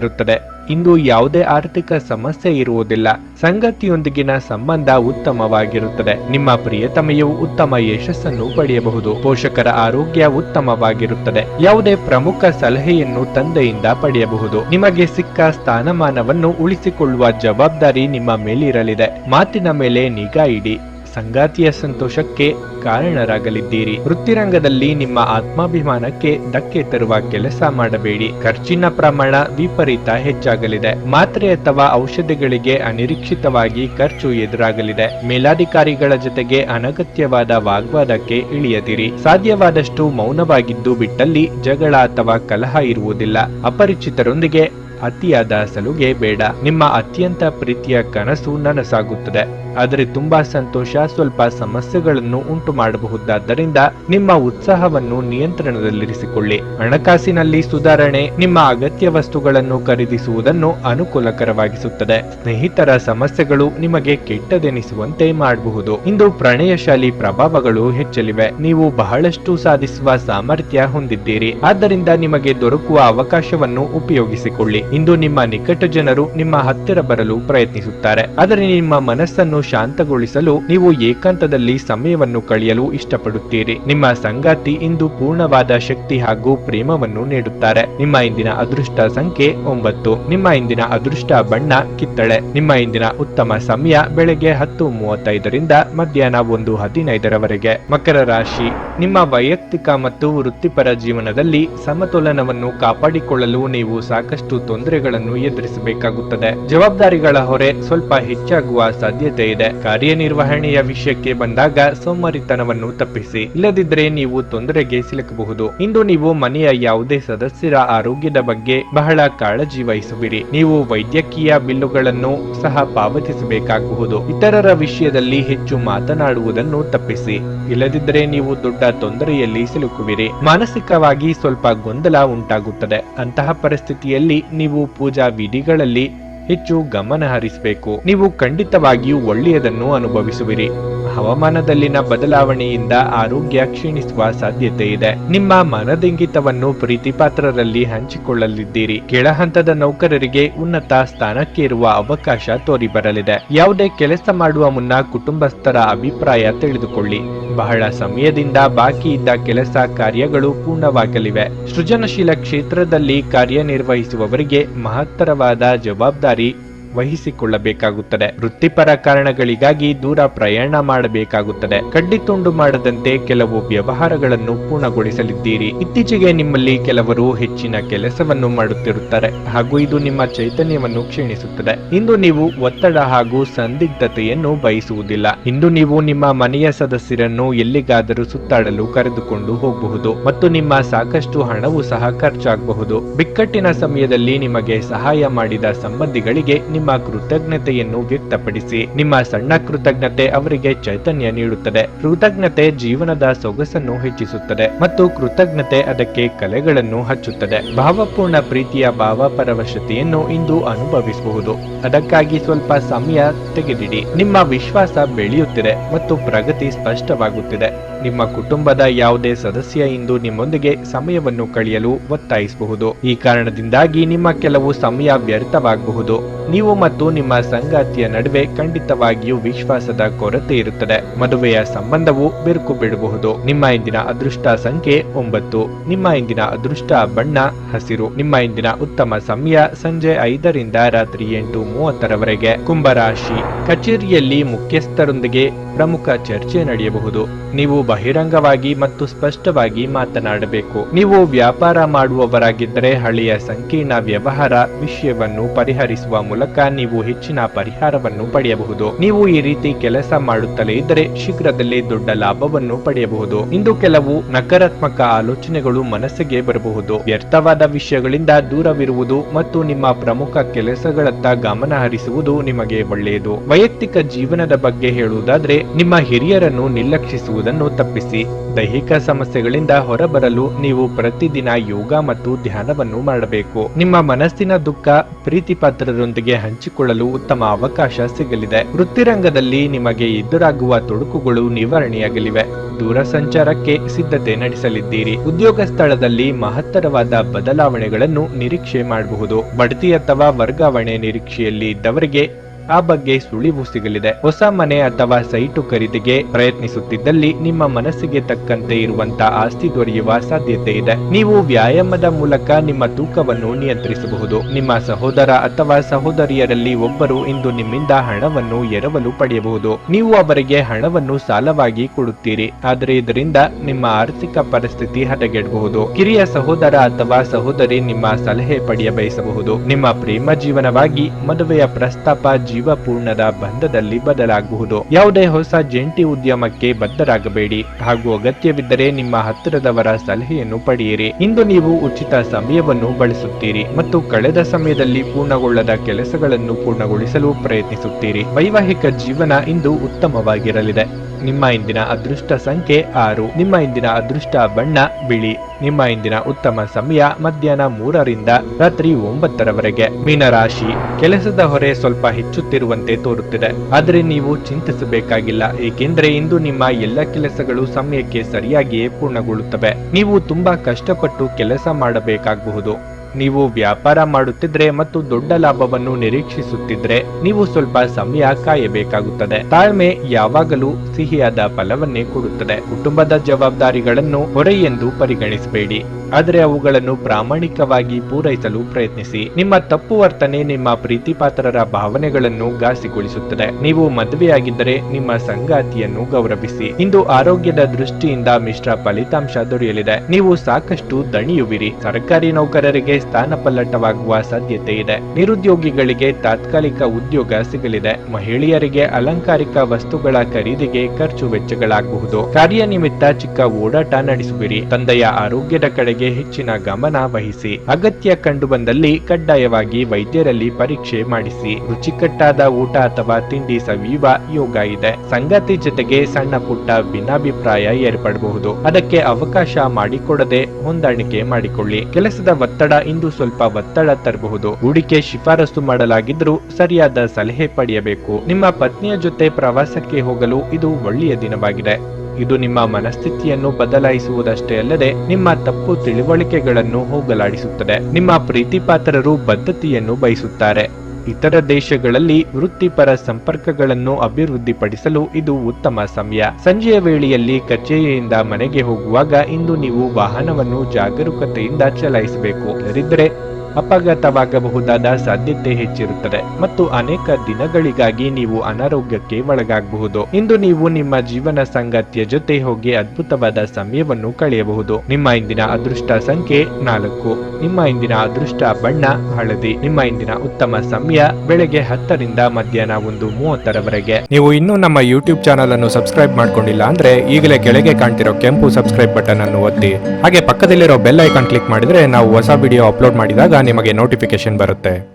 ತೃಪ್ತಿಕರವಾಗಿರುತ್ತದೆ ಇಂದು ಯಾವುದೇ ಆರ್ಥಿಕ ಸಮಸ್ಯೆ ಇರುವುದಿಲ್ಲ. ಸಂಗತಿಯೊಂದಿಗಿನ ಸಂಬಂಧ ಉತ್ತಮವಾಗಿರುತ್ತದೆ. ನಿಮ್ಮ ಪ್ರಿಯತಮೆಯು ಉತ್ತಮ ಯಶಸ್ಸನ್ನು ಪಡೆಯಬಹುದು. ಪೋಷಕರ ಆರೋಗ್ಯ ಉತ್ತಮವಾಗಿರುತ್ತದೆ. ಯಾವುದೇ ಪ್ರಮುಖ ಸಲಹೆಯನ್ನು ತಂದೆಯಿಂದ ಪಡೆಯಬಹುದು. ನಿಮಗೆ ಸಿಕ್ಕ ಸ್ಥಾನಮಾನವನ್ನು ಉಳಿಸಿಕೊಳ್ಳುವ ಜವಾಬ್ದಾರಿ ನಿಮ್ಮ ಮೇಲಿರಲಿದೆ. ಮಾತಿನ ಮೇಲೆ ನಿಗಾ ಇಡಿ. ಸಂಗಾತಿಯ ಸಂತೋಷಕ್ಕೆ ಕಾರಣರಾಗಲಿದ್ದೀರಿ. ವೃತ್ತಿರಂಗದಲ್ಲಿ ನಿಮ್ಮ ಆತ್ಮಾಭಿಮಾನಕ್ಕೆ ಧಕ್ಕೆ ತರುವ ಕೆಲಸ ಮಾಡಬೇಡಿ. ಖರ್ಚಿನ ಪ್ರಮಾಣ ವಿಪರೀತ ಹೆಚ್ಚಾಗಲಿದೆ. ಮಾತ್ರೆ ಅಥವಾ ಔಷಧಿಗಳಿಗೆ ಅನಿರೀಕ್ಷಿತವಾಗಿ ಖರ್ಚು ಎದುರಾಗಲಿದೆ. ಮೇಲಾಧಿಕಾರಿಗಳ ಜೊತೆಗೆ ಅನಗತ್ಯವಾದ ವಾಗ್ವಾದಕ್ಕೆ ಇಳಿಯದಿರಿ. ಸಾಧ್ಯವಾದಷ್ಟು ಮೌನವಾಗಿದ್ದು ಬಿಟ್ಟಲ್ಲಿ ಜಗಳ ಅಥವಾ ಕಲಹ ಇರುವುದಿಲ್ಲ. ಅಪರಿಚಿತರೊಂದಿಗೆ ಅತಿಯಾದ ಸಲುಗೆ ಬೇಡ. ನಿಮ್ಮ ಅತ್ಯಂತ ಪ್ರೀತಿಯ ಕನಸು ನನಸಾಗುತ್ತದೆ. ಆದರೆ ತುಂಬಾ ಸಂತೋಷ, ಸ್ವಲ್ಪ ಸಮಸ್ಯೆಗಳನ್ನು ಉಂಟು ಮಾಡಬಹುದಾದ್ದರಿಂದ ನಿಮ್ಮ ಉತ್ಸಾಹವನ್ನು ನಿಯಂತ್ರಣದಲ್ಲಿರಿಸಿಕೊಳ್ಳಿ. ಹಣಕಾಸಿನಲ್ಲಿ ಸುಧಾರಣೆ ನಿಮ್ಮ ಅಗತ್ಯ ವಸ್ತುಗಳನ್ನು ಖರೀದಿಸುವುದನ್ನು ಅನುಕೂಲಕರವಾಗಿಸುತ್ತದೆ. ಸ್ನೇಹಿತರ ಸಮಸ್ಯೆಗಳು ನಿಮಗೆ ಕೆಟ್ಟದೆನಿಸುವಂತೆ ಮಾಡಬಹುದು. ಇಂದು ಪ್ರಣಯಶಾಲಿ ಪ್ರಭಾವಗಳು ಹೆಚ್ಚಲಿವೆ. ನೀವು ಬಹಳಷ್ಟು ಸಾಧಿಸುವ ಸಾಮರ್ಥ್ಯ ಹೊಂದಿದ್ದೀರಿ. ಆದ್ದರಿಂದ ನಿಮಗೆ ದೊರಕುವ ಅವಕಾಶವನ್ನು ಉಪಯೋಗಿಸಿಕೊಳ್ಳಿ. ಇಂದು ನಿಮ್ಮ ನಿಕಟ ಜನರು ನಿಮ್ಮ ಹತ್ತಿರ ಬರಲು ಪ್ರಯತ್ನಿಸುತ್ತಾರೆ. ಆದರೆ ನಿಮ್ಮ ಮನಸ್ಸನ್ನು ಶಾಂತಗೊಳಿಸಲು ನೀವು ಏಕಾಂತದಲ್ಲಿ ಸಮಯವನ್ನು ಕಳೆಯಲು ಇಷ್ಟಪಡುತ್ತೀರಿ. ನಿಮ್ಮ ಸಂಗಾತಿ ಇಂದು ಪೂರ್ಣವಾದ ಶಕ್ತಿ ಹಾಗೂ ಪ್ರೇಮವನ್ನು ನೀಡುತ್ತಾರೆ. ನಿಮ್ಮ ಇಂದಿನ ಅದೃಷ್ಟ ಸಂಖ್ಯೆ ಒಂಬತ್ತು. ನಿಮ್ಮ ಇಂದಿನ ಅದೃಷ್ಟ ಬಣ್ಣ ಕಿತ್ತಳೆ. ನಿಮ್ಮ ಇಂದಿನ ಉತ್ತಮ ಸಮಯ ಬೆಳಗ್ಗೆ ಹತ್ತು ಮೂವತ್ತೈದರಿಂದ ಮಧ್ಯಾಹ್ನ ಒಂದು ಹದಿನೈದರವರೆಗೆ. ಮಕರ ರಾಶಿ. ನಿಮ್ಮ ವೈಯಕ್ತಿಕ ಮತ್ತು ವೃತ್ತಿಪರ ಜೀವನದಲ್ಲಿ ಸಮತೋಲನವನ್ನು ಕಾಪಾಡಿಕೊಳ್ಳಲು ನೀವು ಸಾಕಷ್ಟು ತೊಂದರೆಗಳನ್ನು ಎದುರಿಸಬೇಕಾಗುತ್ತದೆ. ಜವಾಬ್ದಾರಿಗಳ ಹೊರೆ ಸ್ವಲ್ಪ ಹೆಚ್ಚಾಗುವ ಸಾಧ್ಯತೆ ಇದೆ. ಕಾರ್ಯನಿರ್ವಹಣೆಯ ವಿಷಯಕ್ಕೆ ಬಂದಾಗ ಸೋಮಾರಿತನವನ್ನು ತಪ್ಪಿಸಿ. ಇಲ್ಲದಿದ್ದರೆ ನೀವು ತೊಂದರೆಗೆ ಸಿಲುಕಬಹುದು. ಇಂದು ನೀವು ಮನೆಯ ಯಾವುದೇ ಸದಸ್ಯರ ಆರೋಗ್ಯದ ಬಗ್ಗೆ ಬಹಳ ಕಾಳಜಿ ವಹಿಸುವಿರಿ. ನೀವು ವೈದ್ಯಕೀಯ ಬಿಲ್ಲುಗಳನ್ನು ಸಹ ಪಾವತಿಸಬೇಕಾಗಬಹುದು ಇತರರ ವಿಷಯದಲ್ಲಿ ಹೆಚ್ಚು ಮಾತನಾಡುವುದನ್ನು ತಪ್ಪಿಸಿ. ಇಲ್ಲದಿದ್ದರೆ ನೀವು ದೊಡ್ಡ ತೊಂದರೆಯಲ್ಲಿ ಸಿಲುಕುವಿರಿ. ಮಾನಸಿಕವಾಗಿ ಸ್ವಲ್ಪ ಗೊಂದಲ ಉಂಟಾಗುತ್ತದೆ. ಅಂತಹ ಪರಿಸ್ಥಿತಿಯಲ್ಲಿ ನೀವು ಪೂಜಾ ವಿಧಿಗಳಲ್ಲಿ ಹೆಚ್ಚು ಗಮನ ಹರಿಸಬೇಕು ನೀವು ಖಂಡಿತವಾಗಿಯೂ ಒಳ್ಳೆಯದನ್ನು ಅನುಭವಿಸುವಿರಿ. ಹವಾಮಾನದಲ್ಲಿನ ಬದಲಾವಣೆಯಿಂದ ಆರೋಗ್ಯ ಕ್ಷೀಣಿಸುವ ಸಾಧ್ಯತೆ ಇದೆ ನಿಮ್ಮ ಮನದಿಂಗಿತವನ್ನು ಪ್ರೀತಿಪಾತ್ರರಲ್ಲಿ ಹಂಚಿಕೊಳ್ಳಲಿದ್ದೀರಿ. ಕೆಳಹಂತದ ನೌಕರರಿಗೆ ಉನ್ನತ ಸ್ಥಾನಕ್ಕೇರುವ ಅವಕಾಶ ತೋರಿಬರಲಿದೆ. ಯಾವುದೇ ಕೆಲಸ ಮಾಡುವ ಮುನ್ನ ಕುಟುಂಬಸ್ಥರ ಅಭಿಪ್ರಾಯ ತಿಳಿದುಕೊಳ್ಳಿ. ಬಹಳ ಸಮಯದಿಂದ ಬಾಕಿ ಇದ್ದ ಕೆಲಸ ಕಾರ್ಯಗಳು ಪೂರ್ಣವಾಗಲಿವೆ. ಸೃಜನಶೀಲ ಕ್ಷೇತ್ರದಲ್ಲಿ ಕಾರ್ಯನಿರ್ವಹಿಸುವವರಿಗೆ ಮಹತ್ತರವಾದ ಜವಾಬ್ದಾರಿ ವಹಿಸಿಕೊಳ್ಳಬೇಕಾಗುತ್ತದೆ. ವೃತ್ತಿಪರ ಕಾರಣಗಳಿಗಾಗಿ ದೂರ ಪ್ರಯಾಣ ಮಾಡಬೇಕಾಗುತ್ತದೆ. ಕಡ್ಡಿ ತುಂಡು ಮಾಡದಂತೆ ಕೆಲವು ವ್ಯವಹಾರಗಳನ್ನು ಪೂರ್ಣಗೊಳಿಸಲಿದ್ದೀರಿ. ಇತ್ತೀಚೆಗೆ ನಿಮ್ಮಲ್ಲಿ ಕೆಲವರು ಹೆಚ್ಚಿನ ಕೆಲಸವನ್ನು ಮಾಡುತ್ತಿರುತ್ತಾರೆ. ಹಾಗೂ ಇದು ನಿಮ್ಮ ಚೈತನ್ಯವನ್ನು ಕ್ಷೀಣಿಸುತ್ತದೆ. ಇಂದು ನೀವು ಒತ್ತಡ ಹಾಗೂ ಸಂದಿಗ್ಧತೆಯನ್ನು ಬಯಸುವುದಿಲ್ಲ. ಇಂದು ನೀವು ನಿಮ್ಮ ಮನೆಯ ಸದಸ್ಯರನ್ನು ಎಲ್ಲಿಗಾದರೂ ಸುತ್ತಾಡಲು ಕರೆದುಕೊಂಡು ಹೋಗಬಹುದು. ಮತ್ತು ನಿಮ್ಮ ಸಾಕಷ್ಟು ಹಣವು ಸಹ ಖರ್ಚಾಗಬಹುದು. ಬಿಕ್ಕಟ್ಟಿನ ಸಮಯದಲ್ಲಿ ನಿಮಗೆ ಸಹಾಯ ಮಾಡಿದ ಸಂಬಂಧಿಗಳಿಗೆ ನಿಮ್ಮ ಕೃತಜ್ಞತೆಯನ್ನು ವ್ಯಕ್ತಪಡಿಸಿ, ನಿಮ್ಮ ಸಣ್ಣ ಕೃತಜ್ಞತೆ ಅವರಿಗೆ ಚೈತನ್ಯ ನೀಡುತ್ತದೆ. ಕೃತಜ್ಞತೆ ಜೀವನದ ಸೊಗಸನ್ನು ಹೆಚ್ಚಿಸುತ್ತದೆ ಮತ್ತು ಕೃತಜ್ಞತೆ ಅದಕ್ಕೆ ಕಲೆಗಳನ್ನು ಹಚ್ಚುತ್ತದೆ. ಭಾವಪೂರ್ಣ ಪ್ರೀತಿಯ ಭಾವಪರವಶತೆಯನ್ನು ಇಂದು ಅನುಭವಿಸಬಹುದು ಅದಕ್ಕಾಗಿ ಸ್ವಲ್ಪ ಸಮಯ ತೆಗೆದಿಡಿ. ನಿಮ್ಮ ವಿಶ್ವಾಸ ಬೆಳೆಯುತ್ತಿದೆ ಮತ್ತು ಪ್ರಗತಿ ಸ್ಪಷ್ಟವಾಗುತ್ತಿದೆ. ನಿಮ್ಮ ಕುಟುಂಬದ ಯಾವುದೇ ಸದಸ್ಯ ಇಂದು ನಿಮ್ಮೊಂದಿಗೆ ಸಮಯವನ್ನು ಕಳೆಯಲು ಒತ್ತಾಯಿಸಬಹುದು. ಈ ಕಾರಣದಿಂದಾಗಿ ನಿಮ್ಮ ಕೆಲವು ಸಮಯ ವ್ಯರ್ಥವಾಗಬಹುದು. ನೀವು ಮತ್ತು ನಿಮ್ಮ ಸಂಗಾತಿಯ ನಡುವೆ ಖಂಡಿತವಾಗಿಯೂ ವಿಶ್ವಾಸದ ಕೊರತೆ ಇರುತ್ತದೆ. ಮದುವೆಯ ಸಂಬಂಧವು ಬಿರುಕು ಬಿಡಬಹುದು. ನಿಮ್ಮ ಇಂದಿನ ಅದೃಷ್ಟ ಸಂಖ್ಯೆ ಒಂಬತ್ತು. ನಿಮ್ಮ ಇಂದಿನ ಅದೃಷ್ಟ ಬಣ್ಣ, ಹಸಿರು. ನಿಮ್ಮ ಇಂದಿನ ಉತ್ತಮ ಸಮಯ ಸಂಜೆ ಐದರಿಂದ ರಾತ್ರಿ ಎಂಟು ಮೂವತ್ತರವರೆಗೆ. ಕುಂಭರಾಶಿ ಕಚೇರಿಯಲ್ಲಿ ಮುಖ್ಯಸ್ಥರೊಂದಿಗೆ ಪ್ರಮುಖ ಚರ್ಚೆ ನಡೆಯಬಹುದು. ನೀವು ಬಹಿರಂಗವಾಗಿ ಮತ್ತು ಸ್ಪಷ್ಟವಾಗಿ ಮಾತನಾಡಬೇಕು. ನೀವು ವ್ಯಾಪಾರ ಮಾಡುವವರಾಗಿದ್ದರೆ ಹಳೆಯ ಸಂಕೀರ್ಣ ವ್ಯವಹಾರ ವಿಷಯವನ್ನು ಪರಿಹರಿಸುವ ಮೂಲಕ ನೀವು ಹೆಚ್ಚಿನ ಪರಿಹಾರವನ್ನು ಪಡೆಯಬಹುದು. ನೀವು ಈ ರೀತಿ ಕೆಲಸ ಮಾಡುತ್ತಲೇ ಇದ್ದರೆ ಶೀಘ್ರದಲ್ಲೇ ದೊಡ್ಡ ಲಾಭವನ್ನು ಪಡೆಯಬಹುದು. ಇಂದು ಕೆಲವು ನಕಾರಾತ್ಮಕ ಆಲೋಚನೆಗಳು ಮನಸ್ಸಿಗೆ ಬರಬಹುದು. ವ್ಯರ್ಥವಾದ ವಿಷಯಗಳಿಂದ ದೂರವಿರುವುದು ಮತ್ತು ನಿಮ್ಮ ಪ್ರಮುಖ ಕೆಲಸಗಳತ್ತ ಗಮನ ಹರಿಸುವುದು ನಿಮಗೆ ಒಳ್ಳೆಯದು. ವೈಯಕ್ತಿಕ ಜೀವನದ ಬಗ್ಗೆ ಹೇಳುವುದಾದ್ರೆ, ನಿಮ್ಮ ಹಿರಿಯರನ್ನು ನಿರ್ಲಕ್ಷಿಸುವುದನ್ನು ತಪ್ಪಿಸಿ. ದೈಹಿಕ ಸಮಸ್ಯೆಗಳಿಂದ ಹೊರಬರಲು ನೀವು ಪ್ರತಿದಿನ ಯೋಗ ಮತ್ತು ಧ್ಯಾನವನ್ನು ಮಾಡಬೇಕು. ನಿಮ್ಮ ಮನಸ್ಸಿನ ದುಃಖ ಪ್ರೀತಿಪಾತ್ರರೊಂದಿಗೆ ಹಂಚಿಕೊಳ್ಳಲು ಉತ್ತಮ ಅವಕಾಶ ಸಿಗಲಿದೆ. ವೃತ್ತಿರಂಗದಲ್ಲಿ ನಿಮಗೆ ಎದುರಾಗುವ ತೊಡಕುಗಳು ನಿವಾರಣೆಯಾಗಲಿವೆ. ದೂರ ಸಂಚಾರಕ್ಕೆ ಸಿದ್ಧತೆ ನಡೆಸಲಿದ್ದೀರಿ. ಉದ್ಯೋಗ ಸ್ಥಳದಲ್ಲಿ ಮಹತ್ತರವಾದ ಬದಲಾವಣೆಗಳನ್ನು ನಿರೀಕ್ಷೆ ಮಾಡಬಹುದು. ಬಡ್ತಿ ಅಥವಾ ವರ್ಗಾವಣೆ ನಿರೀಕ್ಷೆಯಲ್ಲಿ ಇದ್ದವರಿಗೆ ಆ ಬಗ್ಗೆ ಸುಳಿವು ಸಿಗಲಿದೆ. ಹೊಸ ಮನೆ ಅಥವಾ ಸೈಟು ಖರೀದಿಗೆ ಪ್ರಯತ್ನಿಸುತ್ತಿದ್ದಲ್ಲಿ ನಿಮ್ಮ ಮನಸ್ಸಿಗೆ ತಕ್ಕಂತೆ ಇರುವಂತ ಆಸ್ತಿ ದೊರೆಯುವ ಸಾಧ್ಯತೆ ಇದೆ. ನೀವು ವ್ಯಾಯಾಮದ ಮೂಲಕ ನಿಮ್ಮ ತೂಕವನ್ನು ನಿಯಂತ್ರಿಸಬಹುದು. ನಿಮ್ಮ ಸಹೋದರ ಅಥವಾ ಸಹೋದರಿಯರಲ್ಲಿ ಒಬ್ಬರು ಇಂದು ನಿಮ್ಮಿಂದ ಹಣವನ್ನು ಎರವಲು ಪಡೆಯಬಹುದು. ನೀವು ಅವರಿಗೆ ಹಣವನ್ನು ಸಾಲವಾಗಿ ಕೊಡುತ್ತೀರಿ. ಆದರೆ ಇದರಿಂದ ನಿಮ್ಮ ಆರ್ಥಿಕ ಪರಿಸ್ಥಿತಿ ಹದಗೆಡಬಹುದು. ಕಿರಿಯ ಸಹೋದರ ಅಥವಾ ಸಹೋದರಿ ನಿಮ್ಮ ಸಲಹೆ ಪಡೆಯ ಬಯಸಬಹುದು. ನಿಮ್ಮ ಪ್ರೇಮ ಜೀವನವಾಗಿ ಮದುವೆಯ ಪ್ರಸ್ತಾಪ ಜೀವಪೂರ್ಣದ ಬಂಧದಲ್ಲಿ ಬದಲಾಗಬಹುದು ಯಾವುದೇ ಹೊಸ ಜಂಟಿ ಉದ್ಯಮಕ್ಕೆ ಬದ್ಧರಾಗಬೇಡಿ. ಹಾಗೂ ಅಗತ್ಯವಿದ್ದರೆ ನಿಮ್ಮ ಹತ್ತಿರದವರ ಸಲಹೆಯನ್ನು ಪಡೆಯಿರಿ. ಇಂದು ನೀವು ಉಚಿತ ಸಮಯವನ್ನು ಬಳಸುತ್ತೀರಿ ಮತ್ತು ಕಳೆದ ಸಮಯದಲ್ಲಿ ಪೂರ್ಣಗೊಳ್ಳದ ಕೆಲಸಗಳನ್ನು ಪೂರ್ಣಗೊಳಿಸಲು ಪ್ರಯತ್ನಿಸುತ್ತೀರಿ. ವೈವಾಹಿಕ ಜೀವನ ಇಂದು ಉತ್ತಮವಾಗಿರಲಿದೆ. ನಿಮ್ಮ ಇಂದಿನ ಅದೃಷ್ಟ ಸಂಖ್ಯೆ ಆರು. ನಿಮ್ಮ ಇಂದಿನ ಅದೃಷ್ಟ ಬಣ್ಣ, ಬಿಳಿ. ನಿಮ್ಮ ಇಂದಿನ ಉತ್ತಮ ಸಮಯ ಮಧ್ಯಾಹ್ನ ಮೂರರಿಂದ ರಾತ್ರಿ ಒಂಬತ್ತರವರೆಗೆ. ಮೀನರಾಶಿ, ಕೆಲಸದ ಹೊರೆ ಸ್ವಲ್ಪ ಹೆಚ್ಚುತ್ತಿರುವಂತೆ ತೋರುತ್ತಿದೆ. ಆದರೆ ನೀವು ಚಿಂತಿಸಬೇಕಾಗಿಲ್ಲ. ಏಕೆಂದರೆ ಇಂದು ನಿಮ್ಮ ಎಲ್ಲ ಕೆಲಸಗಳು ಸಮಯಕ್ಕೆ ಸರಿಯಾಗಿಯೇ ಪೂರ್ಣಗೊಳ್ಳುತ್ತವೆ. ನೀವು ತುಂಬಾ ಕಷ್ಟಪಟ್ಟು ಕೆಲಸ ಮಾಡಬೇಕಾಗಬಹುದು. ನೀವು ವ್ಯಾಪಾರ ಮಾಡುತ್ತಿದ್ರೆ ಮತ್ತು ದೊಡ್ಡ ಲಾಭವನ್ನು ನಿರೀಕ್ಷಿಸುತ್ತಿದ್ರೆ ನೀವು ಸ್ವಲ್ಪ ಸಮಯ ಕಾಯಬೇಕಾಗುತ್ತದೆ. ತಾಳ್ಮೆ ಯಾವಾಗಲೂ ಸಿಹಿಯಾದ ಫಲವನ್ನೇ ಕೊಡುತ್ತದೆ. ಕುಟುಂಬದ ಜವಾಬ್ದಾರಿಗಳನ್ನು ಹೊರೆ ಎಂದು ಪರಿಗಣಿಸಬೇಡಿ. ಆದರೆ ಅವುಗಳನ್ನು ಪ್ರಾಮಾಣಿಕವಾಗಿ ಪೂರೈಸಲು ಪ್ರಯತ್ನಿಸಿ. ನಿಮ್ಮ ತಪ್ಪು ವರ್ತನೆ ನಿಮ್ಮ ಪ್ರೀತಿಪಾತ್ರರ ಭಾವನೆಗಳನ್ನು ಘಾಸಿಗೊಳಿಸುತ್ತದೆ. ನೀವು ಮದುವೆಯಾಗಿದ್ದರೆ ನಿಮ್ಮ ಸಂಗಾತಿಯನ್ನು ಗೌರವಿಸಿ. ಇಂದು ಆರೋಗ್ಯದ ದೃಷ್ಟಿಯಿಂದ ಮಿಶ್ರ ಫಲಿತಾಂಶ ದೊರೆಯಲಿದೆ. ನೀವು ಸಾಕಷ್ಟು ದಣಿಯುವಿರಿ. ಸರ್ಕಾರಿ ನೌಕರರಿಗೆ ಸ್ಥಾನ ಪಲ್ಲಟವಾಗುವ ಸಾಧ್ಯತೆ ಇದೆ ನಿರುದ್ಯೋಗಿಗಳಿಗೆ ತಾತ್ಕಾಲಿಕ ಉದ್ಯೋಗ ಸಿಗಲಿದೆ. ಮಹಿಳೆಯರಿಗೆ ಅಲಂಕಾರಿಕ ವಸ್ತುಗಳ ಖರೀದಿಗೆ ಖರ್ಚು ವೆಚ್ಚಗಳಾಗಬಹುದು ಕಾರ್ಯನಿಮಿತ್ತ ಚಿಕ್ಕ ಓಡಾಟ ನಡೆಸುವಿರಿ. ತಂದೆಯ ಆರೋಗ್ಯದ ಕಡೆಗೆ ಹೆಚ್ಚಿನ ಗಮನ ವಹಿಸಿ. ಅಗತ್ಯ ಕಂಡು ಬಂದಲ್ಲಿ ಕಡ್ಡಾಯವಾಗಿ ವೈದ್ಯರಲ್ಲಿ ಪರೀಕ್ಷೆ ಮಾಡಿಸಿ. ರುಚಿಕಟ್ಟಾದ ಊಟ ಅಥವಾ ತಿಂಡಿ ಸವಿಯುವ ಯೋಗ ಇದೆ. ಸಂಗಾತಿ ಜೊತೆಗೆ ಸಣ್ಣ ಪುಟ್ಟ ಭಿನ್ನಾಭಿಪ್ರಾಯ ಏರ್ಪಡಬಹುದು. ಅದಕ್ಕೆ ಅವಕಾಶ ಮಾಡಿಕೊಡದೆ ಹೊಂದಾಣಿಕೆ ಮಾಡಿಕೊಳ್ಳಿ. ಕೆಲಸದ ಒತ್ತಡ ಇಂದು ಸ್ವಲ್ಪ ಒತ್ತಡ ತರಬಹುದು. ಹೂಡಿಕೆ ಶಿಫಾರಸು ಮಾಡಲಾಗಿದ್ರೂ ಸರಿಯಾದ ಸಲಹೆ ಪಡೆಯಬೇಕು. ನಿಮ್ಮ ಪತ್ನಿಯ ಜೊತೆ ಪ್ರವಾಸಕ್ಕೆ ಹೋಗಲು ಇದು ಒಳ್ಳೆಯ ದಿನವಾಗಿದೆ. ಇದು ನಿಮ್ಮ ಮನಸ್ಥಿತಿಯನ್ನು ಬದಲಾಯಿಸುವುದಷ್ಟೇ ಅಲ್ಲದೆ ನಿಮ್ಮ ತಪ್ಪು ತಿಳುವಳಿಕೆಗಳನ್ನು ಹೋಗಲಾಡಿಸುತ್ತದೆ. ನಿಮ್ಮ ಪ್ರೀತಿಪಾತ್ರರು ಬದ್ಧತೆಯನ್ನು ಬಯಸುತ್ತಾರೆ. ಇತರ ದೇಶಗಳಲ್ಲಿ ವೃತ್ತಿಪರ ಸಂಪರ್ಕಗಳನ್ನು ಅಭಿವೃದ್ಧಿಪಡಿಸಲು ಇದು ಉತ್ತಮ ಸಮಯ. ಸಂಜೆಯ ವೇಳೆಯಲ್ಲಿ ಕಚೇರಿಯಿಂದ ಮನೆಗೆ ಹೋಗುವಾಗ ಇಂದು ನೀವು ವಾಹನವನ್ನು ಜಾಗರೂಕತೆಯಿಂದ ಚಲಾಯಿಸಬೇಕು. ಇಲ್ಲದಿದ್ದರೆ ಅಪಘಾತವಾಗಬಹುದಾದ ಸಾಧ್ಯತೆ ಹೆಚ್ಚಿರುತ್ತದೆ ಮತ್ತು ಅನೇಕ ದಿನಗಳಿಗಾಗಿ ನೀವು ಅನಾರೋಗ್ಯಕ್ಕೆ ಒಳಗಾಗಬಹುದು. ಇಂದು ನೀವು ನಿಮ್ಮ ಜೀವನ ಸಂಗಾತಿಯ ಜೊತೆ ಹೋಗಿ ಅದ್ಭುತವಾದ ಸಮಯವನ್ನು ಕಳೆಯಬಹುದು. ನಿಮ್ಮ ಇಂದಿನ ಅದೃಷ್ಟ ಸಂಖ್ಯೆ ನಾಲ್ಕು. ನಿಮ್ಮ ಇಂದಿನ ಅದೃಷ್ಟ ಬಣ್ಣ ಹಳದಿ. ನಿಮ್ಮ ಇಂದಿನ ಉತ್ತಮ ಸಮಯ ಬೆಳಗ್ಗೆ ಹತ್ತರಿಂದ ಮಧ್ಯಾಹ್ನ ಒಂದು ಮೂವತ್ತರವರೆಗೆ. ನೀವು ಇನ್ನೂ ನಮ್ಮ ಯೂಟ್ಯೂಬ್ ಚಾನಲ್ ಅನ್ನು ಸಬ್ಸ್ಕ್ರೈಬ್ ಮಾಡ್ಕೊಂಡಿಲ್ಲ ಅಂದ್ರೆ ಈಗಲೇ ಕೆಳಗೆ ಕಾಣ್ತಿರೋ ಕೆಂಪು ಸಬ್ಸ್ಕ್ರೈಬ್ ಬಟನ್ ಅನ್ನು ಒತ್ತಿ. ಹಾಗೆ ಪಕ್ಕದಲ್ಲಿರೋ ಬೆಲ್ ಐಕಾನ್ ಕ್ಲಿಕ್ ಮಾಡಿದ್ರೆ ನಾವು ಹೊಸ ವಿಡಿಯೋ ಅಪ್ಲೋಡ್ ಮಾಡಿದಾಗ ನಿಮಗೆ ನೋಟಿಫಿಕೇಶನ್ ಬರುತ್ತೆ.